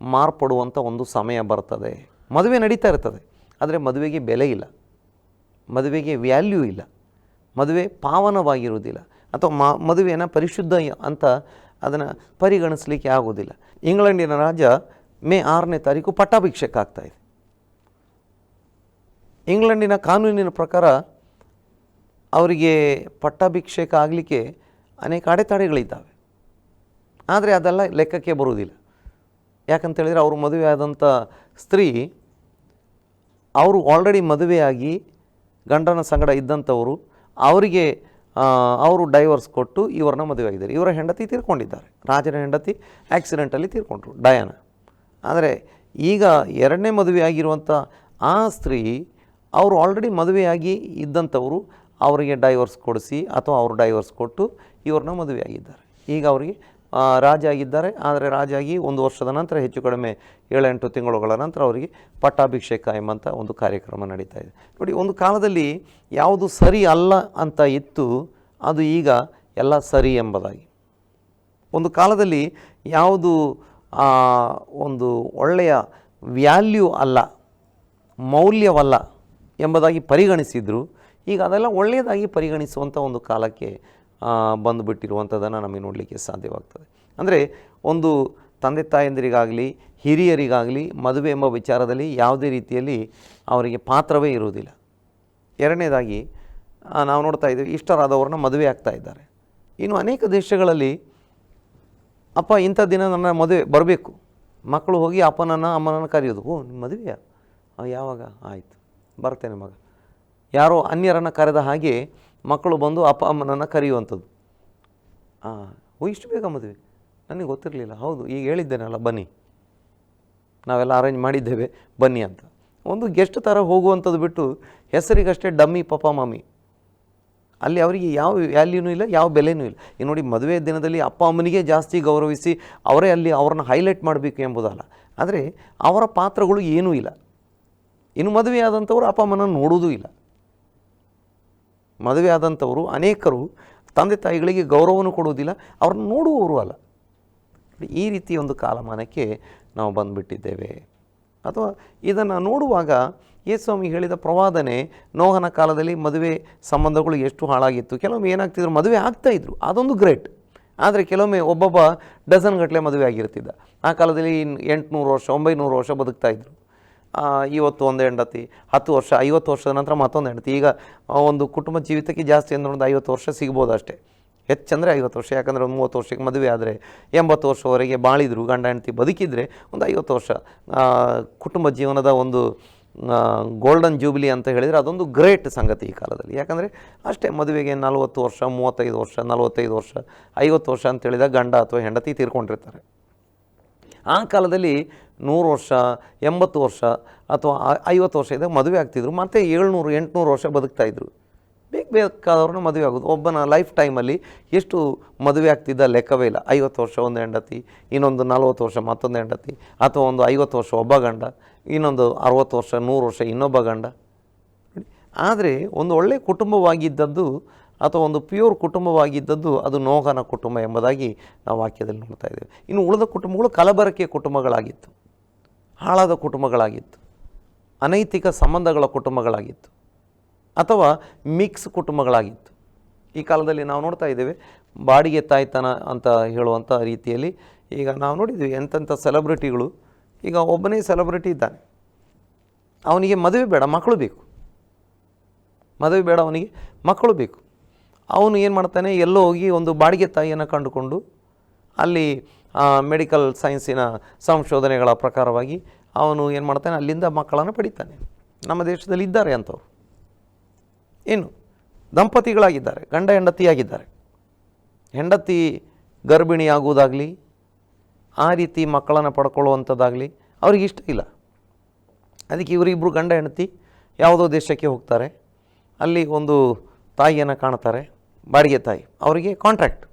ಮಾರ್ಪಡುವಂಥ ಒಂದು ಸಮಯ ಬರ್ತದೆ. ಮದುವೆ ನಡೀತಾ ಇರ್ತದೆ, ಆದರೆ ಮದುವೆಗೆ ಬೆಲೆ ಇಲ್ಲ. ಮದುವೆಗೆ ವ್ಯಾಲ್ಯೂ ಇಲ್ಲ. ಮದುವೆ ಪಾವನವಾಗಿರುವುದಿಲ್ಲ. ಅಥವಾ ಮದುವೆಯನ್ನು ಪರಿಶುದ್ಧ ಅಂತ ಅದನ್ನು ಪರಿಗಣಿಸಲಿಕ್ಕೆ ಆಗೋದಿಲ್ಲ ಇಂಗ್ಲೆಂಡಿನ ರಾಜ ಮೇ ಆರನೇ ತಾರೀಕು ಪಟ್ಟಾಭಿಷೇಕ ಇದೆ. ಇಂಗ್ಲೆಂಡಿನ ಕಾನೂನಿನ ಪ್ರಕಾರ ಅವರಿಗೆ ಪಟ್ಟಾಭಿಷೇಕ ಆಗಲಿಕ್ಕೆ ಅನೇಕ ಅಡೆತಡೆಗಳಿದ್ದಾವೆ. ಆದರೆ ಅದೆಲ್ಲ ಲೆಕ್ಕಕ್ಕೆ ಬರುವುದಿಲ್ಲ. ಯಾಕಂತೇಳಿದರೆ ಅವರು ಮದುವೆ ಆದಂಥ ಸ್ತ್ರೀ ಅವರು ಆಲ್ರೆಡಿ ಮದುವೆಯಾಗಿ ಗಂಡನ ಸಂಗಡ ಇದ್ದಂಥವರು ಅವರಿಗೆ ಅವರು ಡೈವರ್ಸ್ ಕೊಟ್ಟು ಇವರನ್ನ ಮದುವೆ ಆಗಿದ್ದಾರೆ. ಇವರ ಹೆಂಡತಿ ತೀರ್ಕೊಂಡಿದ್ದಾರೆ. ರಾಜನ ಹೆಂಡತಿ ಆ್ಯಕ್ಸಿಡೆಂಟಲ್ಲಿ ತೀರ್ಕೊಂಡ್ರು ಡಯಾನ ಆದರೆ ಈಗ ಎರಡನೇ ಮದುವೆ ಆಗಿರುವಂಥ ಆ ಸ್ತ್ರೀ ಅವರು ಆಲ್ರೆಡಿ ಮದುವೆಯಾಗಿ ಇದ್ದಂಥವರು ಅವರಿಗೆ ಡೈವರ್ಸ್ ಕೊಡಿಸಿ ಅಥವಾ ಅವರು ಡೈವರ್ಸ್ ಕೊಟ್ಟು ಇವ್ರನ್ನ ಮದುವೆ ಆಗಿದ್ದಾರೆ. ಈಗ ಅವರಿಗೆ ರಾಜ ಆಗಿದ್ದಾರೆ ಆದರೆ ರಾಜ ಆಗಿ ಒಂದು ವರ್ಷದ ನಂತರ, ಹೆಚ್ಚು ಕಡಿಮೆ ಏಳೆಂಟು ತಿಂಗಳುಗಳ ನಂತರ ಅವರಿಗೆ ಪಟ್ಟಾಭಿಷೇಕ ಎಂಬಂಥ ಒಂದು ಕಾರ್ಯಕ್ರಮ ನಡೀತಾ ಇದೆ. ನೋಡಿ, ಒಂದು ಕಾಲದಲ್ಲಿ ಯಾವುದು ಸರಿ ಅಲ್ಲ ಅಂತ ಇತ್ತು, ಅದು ಈಗ ಎಲ್ಲ ಸರಿ ಎಂಬುದಾಗಿ. ಒಂದು ಕಾಲದಲ್ಲಿ ಯಾವುದು ಒಂದು ಒಳ್ಳೆಯ ವ್ಯಾಲ್ಯೂ ಅಲ್ಲ, ಮೌಲ್ಯವಲ್ಲ ಎಂಬುದಾಗಿ ಪರಿಗಣಿಸಿದರು. ಈಗ ಅದೆಲ್ಲ ಒಳ್ಳೆಯದಾಗಿ ಪರಿಗಣಿಸುವಂಥ ಒಂದು ಕಾಲಕ್ಕೆ ಬಂದುಬಿಟ್ಟಿರುವಂಥದ್ದನ್ನು ನಮಗೆ ನೋಡಲಿಕ್ಕೆ ಸಾಧ್ಯವಾಗ್ತದೆ. ಅಂದರೆ ಒಂದು ತಂದೆ ತಾಯಂದಿರಿಗಾಗಲಿ, ಹಿರಿಯರಿಗಾಗಲಿ ಮದುವೆ ಎಂಬ ವಿಚಾರದಲ್ಲಿ ಯಾವುದೇ ರೀತಿಯಲ್ಲಿ ಅವರಿಗೆ ಪಾತ್ರವೇ ಇರುವುದಿಲ್ಲ. ಎರಡನೇದಾಗಿ ನಾವು ನೋಡ್ತಾ ಇದ್ದೀವಿ, ಇಷ್ಟರಾದವ್ರನ್ನ ಮದುವೆ ಆಗ್ತಾ ಇದ್ದಾರೆ. ಇನ್ನು ಅನೇಕ ದೇಶಗಳಲ್ಲಿ ಅಪ್ಪ, ಇಂಥ ದಿನ ನನ್ನ ಮದುವೆ ಬರಬೇಕು. ಮಕ್ಕಳು ಹೋಗಿ ಅಪ್ಪನನ್ನು, ಅಮ್ಮನನ್ನು ಕರೆಯೋದು, ಓ ನಿಮ್ಮ ಮದುವೆಯ? ಯಾವಾಗ? ಆಯಿತು, ಬರ್ತೇನೆ ಮಗ. ಯಾರೋ ಅನ್ಯರನ್ನು ಕರೆದ ಹಾಗೆ ಮಕ್ಕಳು ಬಂದು ಅಪ್ಪ ಅಮ್ಮನನ್ನು ಕರೆಯುವಂಥದ್ದು. ಹಾಂ ಓ, ಇಷ್ಟು ಬೇಗ ಮದುವೆ? ನನಗೆ ಗೊತ್ತಿರಲಿಲ್ಲ. ಹೌದು, ಈಗ ಹೇಳಿದ್ದೇನಲ್ಲ, ಬನ್ನಿ. ನಾವೆಲ್ಲ ಅರೇಂಜ್ ಮಾಡಿದ್ದೇವೆ, ಬನ್ನಿ ಅಂತ. ಒಂದು ಗೆಸ್ಟ್ ಥರ ಹೋಗುವಂಥದ್ದು ಬಿಟ್ಟು ಹೆಸರಿಗಷ್ಟೇ ಡಮ್ಮಿ, ಪಪ್ಪ ಮಮ್ಮಿ ಅಲ್ಲಿ ಅವರಿಗೆ ಯಾವ ವ್ಯಾಲ್ಯೂನೂ ಇಲ್ಲ, ಯಾವ ಬೆಲೆನೂ ಇಲ್ಲ. ಈಗ ನೋಡಿ, ಮದುವೆ ದಿನದಲ್ಲಿ ಅಪ್ಪ ಅಮ್ಮನಿಗೆ ಜಾಸ್ತಿ ಗೌರವಿಸಿ ಅವರೇ ಅಲ್ಲಿ ಅವ್ರನ್ನ ಹೈಲೈಟ್ ಮಾಡಬೇಕು ಎಂಬುದಲ್ಲ. ಆದರೆ ಅವರ ಪಾತ್ರಗಳು ಏನೂ ಇಲ್ಲ. ಇನ್ನು ಮದುವೆ ಆದಂಥವ್ರು ಅಪ್ಪ ಅಮ್ಮನ ನೋಡುವುದೂ ಇಲ್ಲ. ಮದುವೆ ಆದಂಥವರು ಅನೇಕರು ತಂದೆ ತಾಯಿಗಳಿಗೆ ಗೌರವವನ್ನು ಕೊಡುವುದಿಲ್ಲ ಅವ್ರನ್ನ ನೋಡುವವರು ಅಲ್ಲ. ಈ ರೀತಿ ಒಂದು ಕಾಲಮಾನಕ್ಕೆ ನಾವು ಬಂದುಬಿಟ್ಟಿದ್ದೇವೆ. ಅಥವಾ ಇದನ್ನು ನೋಡುವಾಗ ಯೇಸ್ವಾಮಿ ಹೇಳಿದ ಪ್ರವಾದನೆ ನೋಹನ ಕಾಲದಲ್ಲಿ ಮದುವೆ ಸಂಬಂಧಗಳು ಎಷ್ಟು ಹಾಳಾಗಿತ್ತು ಕೆಲವೊಮ್ಮೆ ಏನಾಗ್ತಿದ್ರು ಮದುವೆ ಆಗ್ತಾಯಿದ್ರು ಅದೊಂದು ಗ್ರೇಟ್. ಆದರೆ ಕೆಲವೊಮ್ಮೆ ಒಬ್ಬೊಬ್ಬ ಡಜನ್ ಗಟ್ಟಲೆ ಮದುವೆ ಆಗಿರ್ತಿದ್ದ. ಆ ಕಾಲದಲ್ಲಿ ಎಂಟುನೂರು ವರ್ಷ ಒಂಬೈನೂರು ವರ್ಷ ಬದುಕ್ತಾ ಇದ್ರು. ಆ, ಇವತ್ತು ಒಂದು ಹೆಂಡತಿ, ಹತ್ತು ವರ್ಷ, ಐವತ್ತು ವರ್ಷದ ನಂತರ ಮತ್ತೊಂದು ಹೆಂಡತಿ. ಈಗ ಒಂದು ಕುಟುಂಬ ಜೀವಿತಕ್ಕೆ ಜಾಸ್ತಿ ಅಂದ್ರೆ ಒಂದು ಐವತ್ತು ವರ್ಷ ಸಿಗ್ಬೋದು ಅಷ್ಟೇ. ಹೆಚ್ಚಂದರೆ ಐವತ್ತು ವರ್ಷ, ಯಾಕಂದರೆ ಒಂದು ಮೂವತ್ತು ವರ್ಷಕ್ಕೆ ಮದುವೆ ಆದರೆ ಎಂಬತ್ತು ವರ್ಷವರೆಗೆ ಬಾಳಿದ್ರು, ಗಂಡ ಹೆಂಡತಿ ಬದುಕಿದರೆ ಒಂದು ಐವತ್ತು ವರ್ಷ. ಕುಟುಂಬ ಜೀವನದ ಒಂದು ಗೋಲ್ಡನ್ ಜೂಬಿಲಿ ಅಂತ ಹೇಳಿದರೆ ಅದೊಂದು ಗ್ರೇಟ್ ಸಂಗತಿ ಈ ಕಾಲದಲ್ಲಿ. ಯಾಕಂದರೆ ಅಷ್ಟೇ ಮದುವೆಗೆ ನಲವತ್ತು ವರ್ಷ, ಮೂವತ್ತೈದು ವರ್ಷ, ನಲವತ್ತೈದು ವರ್ಷ, ಐವತ್ತು ವರ್ಷ ಅಂತ ಹೇಳಿದಾಗ ಗಂಡ ಅಥವಾ ಹೆಂಡತಿ ತೀರ್ಕೊಂಡಿರ್ತಾರೆ. ಆ ಕಾಲದಲ್ಲಿ ನೂರು ವರ್ಷ, ಎಂಬತ್ತು ವರ್ಷ ಅಥವಾ ಐವತ್ತು ವರ್ಷ ಇದ್ದಾಗ ಮದುವೆ ಆಗ್ತಿದ್ರು. ಮತ್ತು ಏಳ್ನೂರು, ಎಂಟುನೂರು ವರ್ಷ ಬದುಕ್ತಾಯಿದ್ರು ಬೇಕು ಬೇಕಾದವ್ರನ್ನ ಮದುವೆ ಆಗೋದು. ಒಬ್ಬನ ಲೈಫ್ ಟೈಮಲ್ಲಿ ಎಷ್ಟು ಮದುವೆ ಆಗ್ತಿದ್ದ ಲೆಕ್ಕವೇ ಇಲ್ಲ. ಐವತ್ತು ವರ್ಷ ಒಂದು ಹೆಂಡತಿ, ಇನ್ನೊಂದು ನಲ್ವತ್ತು ವರ್ಷ ಮತ್ತೊಂದು ಹೆಂಡತಿ, ಅಥವಾ ಒಂದು ಐವತ್ತು ವರ್ಷ ಒಬ್ಬ ಗಂಡ, ಇನ್ನೊಂದು ಅರುವತ್ತು ವರ್ಷ, ನೂರು ವರ್ಷ ಇನ್ನೊಬ್ಬ ಗಂಡ. ಆದರೆ ಒಂದು ಒಳ್ಳೆಯ ಕುಟುಂಬವಾಗಿದ್ದದ್ದು ಅಥವಾ ಒಂದು ಪ್ಯೂರ್ ಕುಟುಂಬವಾಗಿದ್ದದ್ದು ಅದು ನೋಗನ ಕುಟುಂಬ ಎಂಬುದಾಗಿ ನಾವು ವಾಕ್ಯದಲ್ಲಿ ನೋಡ್ತಾ ಇದ್ದೇವೆ. ಇನ್ನು ಉಳಿದ ಕುಟುಂಬಗಳು ಕಲಬರಕೆಯ ಕುಟುಂಬಗಳಾಗಿತ್ತು. ಹಾಳಾದ ಕುಟುಂಬಗಳಾಗಿತ್ತು. ಅನೈತಿಕ ಸಂಬಂಧಗಳ ಕುಟುಂಬಗಳಾಗಿತ್ತು. ಅಥವಾ ಮಿಕ್ಸ್ ಕುಟುಂಬಗಳಾಗಿತ್ತು. ಈ ಕಾಲದಲ್ಲಿ ನಾವು ನೋಡ್ತಾ ಇದ್ದೇವೆ, ಬಾಡಿಗೆ ತಾಯ್ತನ ಅಂತ ಹೇಳುವಂಥ ರೀತಿಯಲ್ಲಿ ಈಗ ನಾವು ನೋಡಿದ್ವಿ ಎಂತೆಂಥ ಸೆಲೆಬ್ರಿಟಿಗಳು, ಈಗ ಒಬ್ಬನೇ ಸೆಲೆಬ್ರಿಟಿ ಇದ್ದಾನೆ. ಅವನಿಗೆ ಮದುವೆ ಬೇಡ, ಮಕ್ಕಳು ಬೇಕು. ಮದುವೆ ಬೇಡ, ಅವನಿಗೆ ಮಕ್ಕಳು ಬೇಕು. ಅವನು ಏನು ಮಾಡ್ತಾನೆ, ಎಲ್ಲೋ ಹೋಗಿ ಒಂದು ಬಾಡಿಗೆ ತಾಯಿಯನ್ನು ಕಂಡುಕೊಂಡು ಅಲ್ಲಿ ಮೆಡಿಕಲ್ ಸೈನ್ಸಿನ ಸಂಶೋಧನೆಗಳ ಪ್ರಕಾರವಾಗಿ ಅವನು ಏನು ಮಾಡ್ತಾನೆ? ಅಲ್ಲಿಂದ ಮಕ್ಕಳನ್ನು ಪಡಿತಾನೆ. ನಮ್ಮ ದೇಶದಲ್ಲಿ ಇದ್ದಾರೆ ಅಂಥವ್ರು. ಏನು? ದಂಪತಿಗಳಾಗಿದ್ದಾರೆ, ಗಂಡ ಹೆಂಡತಿಯಾಗಿದ್ದಾರೆ. ಹೆಂಡತಿ ಗರ್ಭಿಣಿಯಾಗುವುದಾಗಲಿ, ಆ ರೀತಿ ಮಕ್ಕಳನ್ನು ಪಡ್ಕೊಳ್ಳುವಂಥದ್ದಾಗಲಿ ಅವ್ರಿಗೆ ಇಷ್ಟ ಇಲ್ಲ. ಅದಕ್ಕೆ ಇವರಿಬ್ಬರು ಗಂಡ ಹೆಂಡತಿ ಯಾವುದೋ ದೇಶಕ್ಕೆ ಹೋಗ್ತಾರೆ. ಅಲ್ಲಿ ಒಂದು ತಾಯಿಯನ್ನು ಕಾಣ್ತಾರೆ, ಬಾಡಿಗೆ ತಾಯಿ. ಅವರಿಗೆ ಕಾಂಟ್ರಾಕ್ಟ್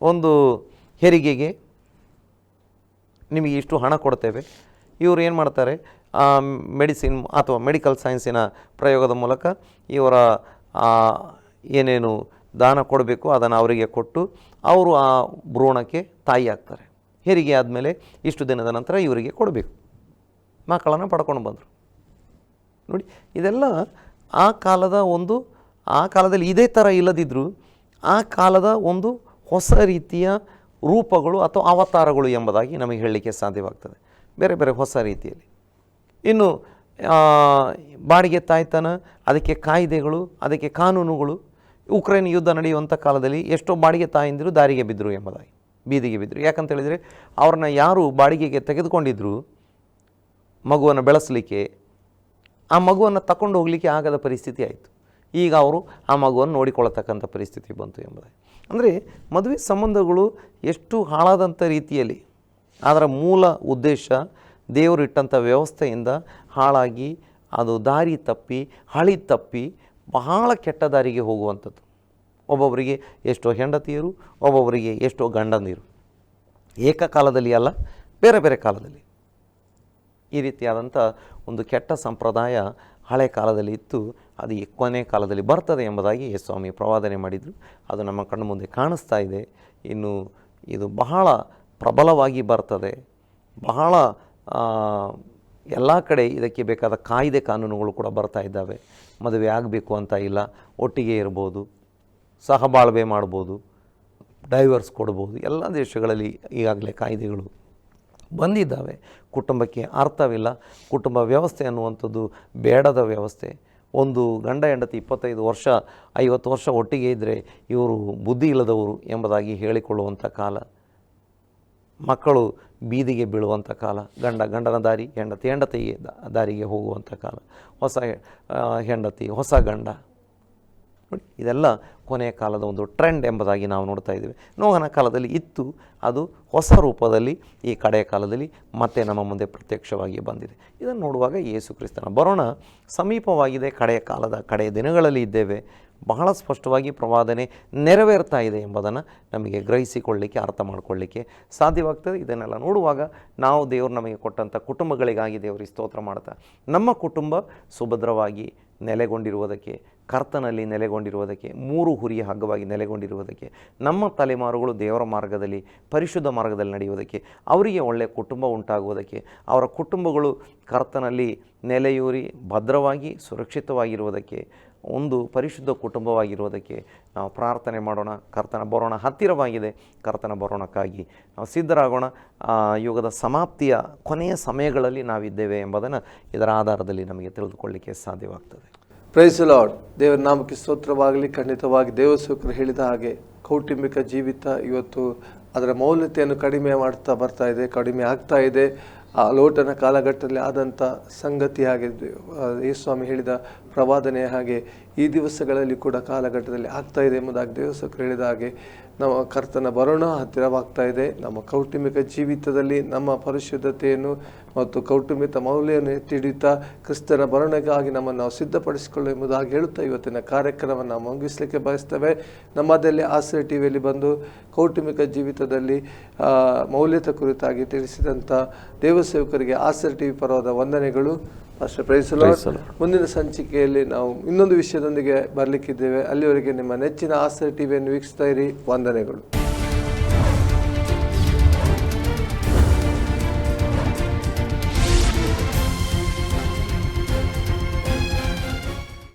ಒಂದು ಹೆರಿಗೆಗೆ ನಿಮಗೆ ಇಷ್ಟು ಹಣ ಕೊಡ್ತೇವೆ. ಇವರು ಏನು ಮಾಡ್ತಾರೆ? ಮೆಡಿಸಿನ್ ಅಥವಾ ಮೆಡಿಕಲ್ ಸೈನ್ಸಿನ ಪ್ರಯೋಗದ ಮೂಲಕ ಇವರ ಏನೇನು ದಾನ ಕೊಡಬೇಕು ಅದನ್ನು ಅವರಿಗೆ ಕೊಟ್ಟು ಅವರು ಆ ಭ್ರೂಣಕ್ಕೆ ತಾಯಿ ಆಗ್ತಾರೆ. ಹೆರಿಗೆ ಆದಮೇಲೆ ಇಷ್ಟು ದಿನದ ನಂತರ ಇವರಿಗೆ ಕೊಡಬೇಕು. ಮಕ್ಕಳನ್ನು ಪಡ್ಕೊಂಡು ಬಂದರು. ನೋಡಿ, ಇದೆಲ್ಲ ಆ ಕಾಲದ ಒಂದು, ಆ ಕಾಲದಲ್ಲಿ ಇದೇ ಥರ ಇಲ್ಲದಿದ್ದರೂ ಆ ಕಾಲದ ಒಂದು ಹೊಸ ರೀತಿಯ ರೂಪಗಳು ಅಥವಾ ಅವತಾರಗಳು ಎಂಬುದಾಗಿ ನಮಗೆ ಹೇಳಲಿಕ್ಕೆ ಸಾಧ್ಯವಾಗ್ತದೆ. ಬೇರೆ ಬೇರೆ ಹೊಸ ರೀತಿಯಲ್ಲಿ. ಇನ್ನು ಬಾಡಿಗೆ ತಾಯ್ತನ, ಅದಕ್ಕೆ ಕಾಯ್ದೆಗಳು, ಅದಕ್ಕೆ ಕಾನೂನುಗಳು, ಉಕ್ರೇನ್ ಯುದ್ಧ ನಡೆಯುವಂಥ ಕಾಲದಲ್ಲಿ ಎಷ್ಟೋ ಬಾಡಿಗೆ ತಾಯಂದಿರು ದಾರಿಗೆ ಬಿದ್ದರು ಎಂಬುದಾಗಿ, ಬೀದಿಗೆ ಬಿದ್ದರು. ಯಾಕಂತ ಹೇಳಿದರೆ, ಅವ್ರನ್ನ ಯಾರು ಬಾಡಿಗೆಗೆ ತೆಗೆದುಕೊಂಡಿದ್ದರು ಮಗುವನ್ನು ಬೆಳೆಸಲಿಕ್ಕೆ, ಆ ಮಗುವನ್ನು ತಕೊಂಡು ಹೋಗಲಿಕ್ಕೆ ಆಗದ ಪರಿಸ್ಥಿತಿ ಆಯಿತು. ಈಗ ಅವರು ಆ ಮಗುವನ್ನು ನೋಡಿಕೊಳ್ಳತಕ್ಕಂಥ ಪರಿಸ್ಥಿತಿ ಬಂತು ಎಂಬುದಾಗಿ. ಅಂದರೆ ಮದುವೆ ಸಂಬಂಧಗಳು ಎಷ್ಟು ಹಾಳಾದಂಥ ರೀತಿಯಲ್ಲಿ. ಅದರ ಮೂಲ ಉದ್ದೇಶ ದೇವರಿಟ್ಟಂಥ ವ್ಯವಸ್ಥೆಯಿಂದ ಹಾಳಾಗಿ, ಅದು ದಾರಿ ತಪ್ಪಿ, ಹಳಿ ತಪ್ಪಿ ಬಹಳ ಕೆಟ್ಟ ದಾರಿಗೆ ಹೋಗುವಂಥದ್ದು. ಒಬ್ಬೊಬ್ಬರಿಗೆ ಎಷ್ಟೋ ಹೆಂಡತಿಯರು, ಒಬ್ಬೊಬ್ಬರಿಗೆ ಎಷ್ಟೋ ಗಂಡಂದಿರು. ಏಕಕಾಲದಲ್ಲಿ ಅಲ್ಲ, ಬೇರೆ ಬೇರೆ ಕಾಲದಲ್ಲಿ. ಈ ರೀತಿಯಾದಂಥ ಒಂದು ಕೆಟ್ಟ ಸಂಪ್ರದಾಯ ಹಳೆ ಕಾಲದಲ್ಲಿ ಇತ್ತು, ಅದು ಕೊನೆ ಕಾಲದಲ್ಲಿ ಬರ್ತದೆ ಎಂಬುದಾಗಿ ಸ್ವಾಮಿ ಪ್ರವಾದನೆ ಮಾಡಿದರು. ಅದು ನಮ್ಮ ಕಣ್ಣು ಮುಂದೆ ಕಾಣಿಸ್ತಾ ಇದೆ. ಇನ್ನು ಇದು ಬಹಳ ಪ್ರಬಲವಾಗಿ ಬರ್ತದೆ. ಬಹಳ ಎಲ್ಲ ಕಡೆ ಇದಕ್ಕೆ ಬೇಕಾದ ಕಾಯ್ದೆ ಕಾನೂನುಗಳು ಕೂಡ ಬರ್ತಾ ಇದ್ದಾವೆ. ಮದುವೆ ಆಗಬೇಕು ಅಂತ ಇಲ್ಲ, ಒಟ್ಟಿಗೆ ಇರ್ಬೋದು, ಸಹಬಾಳ್ವೆ ಮಾಡ್ಬೋದು, ಡೈವರ್ಸ್ ಕೊಡ್ಬೋದು. ಎಲ್ಲ ದೇಶಗಳಲ್ಲಿ ಈಗಾಗಲೇ ಕಾಯ್ದೆಗಳು ಬಂದಿದ್ದಾವೆ. ಕುಟುಂಬಕ್ಕೆ ಅರ್ಥವಿಲ್ಲ. ಕುಟುಂಬ ವ್ಯವಸ್ಥೆ ಅನ್ನುವಂಥದ್ದು ಬೇಡದ ವ್ಯವಸ್ಥೆ. ಒಂದು ಗಂಡ ಹೆಂಡತಿ ಇಪ್ಪತ್ತೈದು ವರ್ಷ, ಐವತ್ತು ವರ್ಷ ಒಟ್ಟಿಗೆ ಇದ್ದರೆ ಇವರು ಬುದ್ಧಿ ಇಲ್ಲದವರು ಎಂಬುದಾಗಿ ಹೇಳಿಕೊಳ್ಳುವಂಥ ಕಾಲ. ಮಕ್ಕಳು ಬೀದಿಗೆ ಬೀಳುವಂಥ ಕಾಲ. ಗಂಡ ಗಂಡನ ದಾರಿ, ಹೆಂಡತಿ ಹೆಂಡತಿ ದಾರಿಗೆ ಹೋಗುವಂಥ ಕಾಲ. ಹೊಸ ಹೆಂಡತಿ, ಹೊಸ ಗಂಡ. ನೋಡಿ, ಇದೆಲ್ಲ ಕೊನೆಯ ಕಾಲದ ಒಂದು ಟ್ರೆಂಡ್ ಎಂಬುದಾಗಿ ನಾವು ನೋಡ್ತಾ ಇದ್ದೇವೆ. ನೋಹನ ಕಾಲದಲ್ಲಿ ಇತ್ತು, ಅದು ಹೊಸ ರೂಪದಲ್ಲಿ, ಈ ಕಡೆಯ ಕಾಲದಲ್ಲಿ ಮತ್ತೆ ನಮ್ಮ ಮುಂದೆ ಪ್ರತ್ಯಕ್ಷವಾಗಿ ಬಂದಿದೆ. ಇದನ್ನು ನೋಡುವಾಗ ಯೇಸು ಕ್ರಿಸ್ತನ ಬರೋಣ ಸಮೀಪವಾಗಿದೆ, ಕಡೆಯ ಕಾಲದ, ಕಡೆಯ ದಿನಗಳಲ್ಲಿ ಇದ್ದೇವೆ. ಬಹಳ ಸ್ಪಷ್ಟವಾಗಿ ಪ್ರವಾದನೆ ನೆರವೇರ್ತಾ ಇದೆ ಎಂಬುದನ್ನು ನಮಗೆ ಗ್ರಹಿಸಿಕೊಳ್ಳಿಕ್ಕೆ, ಅರ್ಥ ಮಾಡಿಕೊಳ್ಳಿಕ್ಕೆ ಸಾಧ್ಯವಾಗ್ತದೆ. ಇದನ್ನೆಲ್ಲ ನೋಡುವಾಗ ನಾವು ದೇವರು ನಮಗೆ ಕೊಟ್ಟಂಥ ಕುಟುಂಬಗಳಿಗಾಗಿ ದೇವರಿಗೆ ಸ್ತೋತ್ರ ಮಾಡ್ತಾ, ನಮ್ಮ ಕುಟುಂಬ ಸುಭದ್ರವಾಗಿ ನೆಲೆಗೊಂಡಿರುವುದಕ್ಕೆ ಕರ್ತನಲ್ಲಿ ನೆಲೆಗೊಂಡಿರುವುದಕ್ಕೆ, ಮೂರು ಹುರಿಯ ಹಗ್ಗವಾಗಿ ನೆಲೆಗೊಂಡಿರುವುದಕ್ಕೆ, ನಮ್ಮ ತಲೆಮಾರುಗಳು ದೇವರ ಮಾರ್ಗದಲ್ಲಿ, ಪರಿಶುದ್ಧ ಮಾರ್ಗದಲ್ಲಿ ನಡೆಯುವುದಕ್ಕೆ, ಅವರಿಗೆ ಒಳ್ಳೆಯ ಕುಟುಂಬ ಉಂಟಾಗುವುದಕ್ಕೆ, ಅವರ ಕುಟುಂಬಗಳು ಕರ್ತನಲ್ಲಿ ನೆಲೆಯೂರಿ, ಭದ್ರವಾಗಿ, ಸುರಕ್ಷಿತವಾಗಿರುವುದಕ್ಕೆ, ಒಂದು ಪರಿಶುದ್ಧ ಕುಟುಂಬವಾಗಿರುವುದಕ್ಕೆ ನಾವು ಪ್ರಾರ್ಥನೆ ಮಾಡೋಣ. ಕರ್ತನ ಬರೋಣ ಹತ್ತಿರವಾಗಿದೆ. ಕರ್ತನ ಬರೋಣಕ್ಕಾಗಿ ನಾವು ಸಿದ್ಧರಾಗೋಣ. ಯುಗದ ಸಮಾಪ್ತಿಯ ಕೊನೆಯ ಸಮಯಗಳಲ್ಲಿ ನಾವಿದ್ದೇವೆ ಎಂಬುದನ್ನು ಇದರ ಆಧಾರದಲ್ಲಿ ನಮಗೆ ತಿಳಿದುಕೊಳ್ಳಿಕ್ಕೆ ಸಾಧ್ಯವಾಗ್ತದೆ. ಪ್ರೈಸ್ ಲಾರ್ಡ್ ದೇವರ ನಾಮಕ್ಕೆ ಸ್ತೋತ್ರವಾಗಲಿ, ಖಂಡಿತವಾಗಿ ದೇವಸೂಕರು ಹೇಳಿದ ಹಾಗೆ ಕೌಟುಂಬಿಕ ಜೀವಿತ ಇವತ್ತು ಅದರ ಮೌಲ್ಯತೆಯನ್ನು ಕಡಿಮೆ ಮಾಡ್ತಾ ಬರ್ತಾ ಇದೆ, ಕಡಿಮೆ ಆಗ್ತಾ ಇದೆ. ಆ ಲೋಟನ ಕಾಲಘಟ್ಟದಲ್ಲಿ ಆದಂಥ ಸಂಗತಿಯಾಗಿದೆ ಯೇಸ್ವಾಮಿ ಹೇಳಿದ ಪ್ರವಾದನೆ ಹಾಗೆ ಈ ದಿವಸಗಳಲ್ಲಿ ಕೂಡ ಕಾಲಘಟ್ಟದಲ್ಲಿ ಆಗ್ತಾ ಇದೆ ಎಂಬುದಾಗಿ ದೇವಸೇವಕರು ಹೇಳಿದ ಹಾಗೆ ನಮ್ಮ ಕರ್ತನ ಬರೋಣ ಹತ್ತಿರವಾಗ್ತಾ ಇದೆ. ನಮ್ಮ ಕೌಟುಂಬಿಕ ಜೀವಿತದಲ್ಲಿ ನಮ್ಮ ಪರಿಶುದ್ಧತೆಯನ್ನು ಮತ್ತು ಕೌಟುಂಬಿಕ ಮೌಲ್ಯವನ್ನು ಎತ್ತಿಡಿಯುತ್ತಾ ಕ್ರಿಸ್ತನ ಬರಣೆಗಾಗಿ ನಮ್ಮನ್ನು ನಾವು ಸಿದ್ಧಪಡಿಸಿಕೊಳ್ಳು ಎಂಬುದಾಗಿ ಹೇಳುತ್ತಾ ಇವತ್ತಿನ ಕಾರ್ಯಕ್ರಮವನ್ನು ಮುಗಿಸಲಿಕ್ಕೆ ಬಯಸ್ತೇವೆ. ನಮ್ಮದಲ್ಲಿ ಆಶ್ರಯ ಟಿವಿಯಲ್ಲಿ ಬಂದು ಕೌಟುಂಬಿಕ ಜೀವಿತದಲ್ಲಿ ಮೌಲ್ಯತೆ ಕುರಿತಾಗಿ ತಿಳಿಸಿದಂಥ ದೇವಸೇವಕರಿಗೆ ಟಿ ಟಿವಿ ಪರವಾದ ವಂದನೆಗಳು. ಅಷ್ಟೇ ಪ್ರೈಸ್ ಮುಂದಿನ ಸಂಚಿಕೆಯಲ್ಲಿ ನಾವು ಇನ್ನೊಂದು ವಿಷಯದೊಂದಿಗೆ ಬರಲಿಕ್ಕಿದ್ದೇವೆ. ಅಲ್ಲಿವರೆಗೆ ನಿಮ್ಮ ನೆಚ್ಚಿನ ಆಸರೆ ಟಿವಿಯನ್ನು ವೀಕ್ಷಿಸ್ತಾ ಇರಿ. ವಂದನೆಗಳು.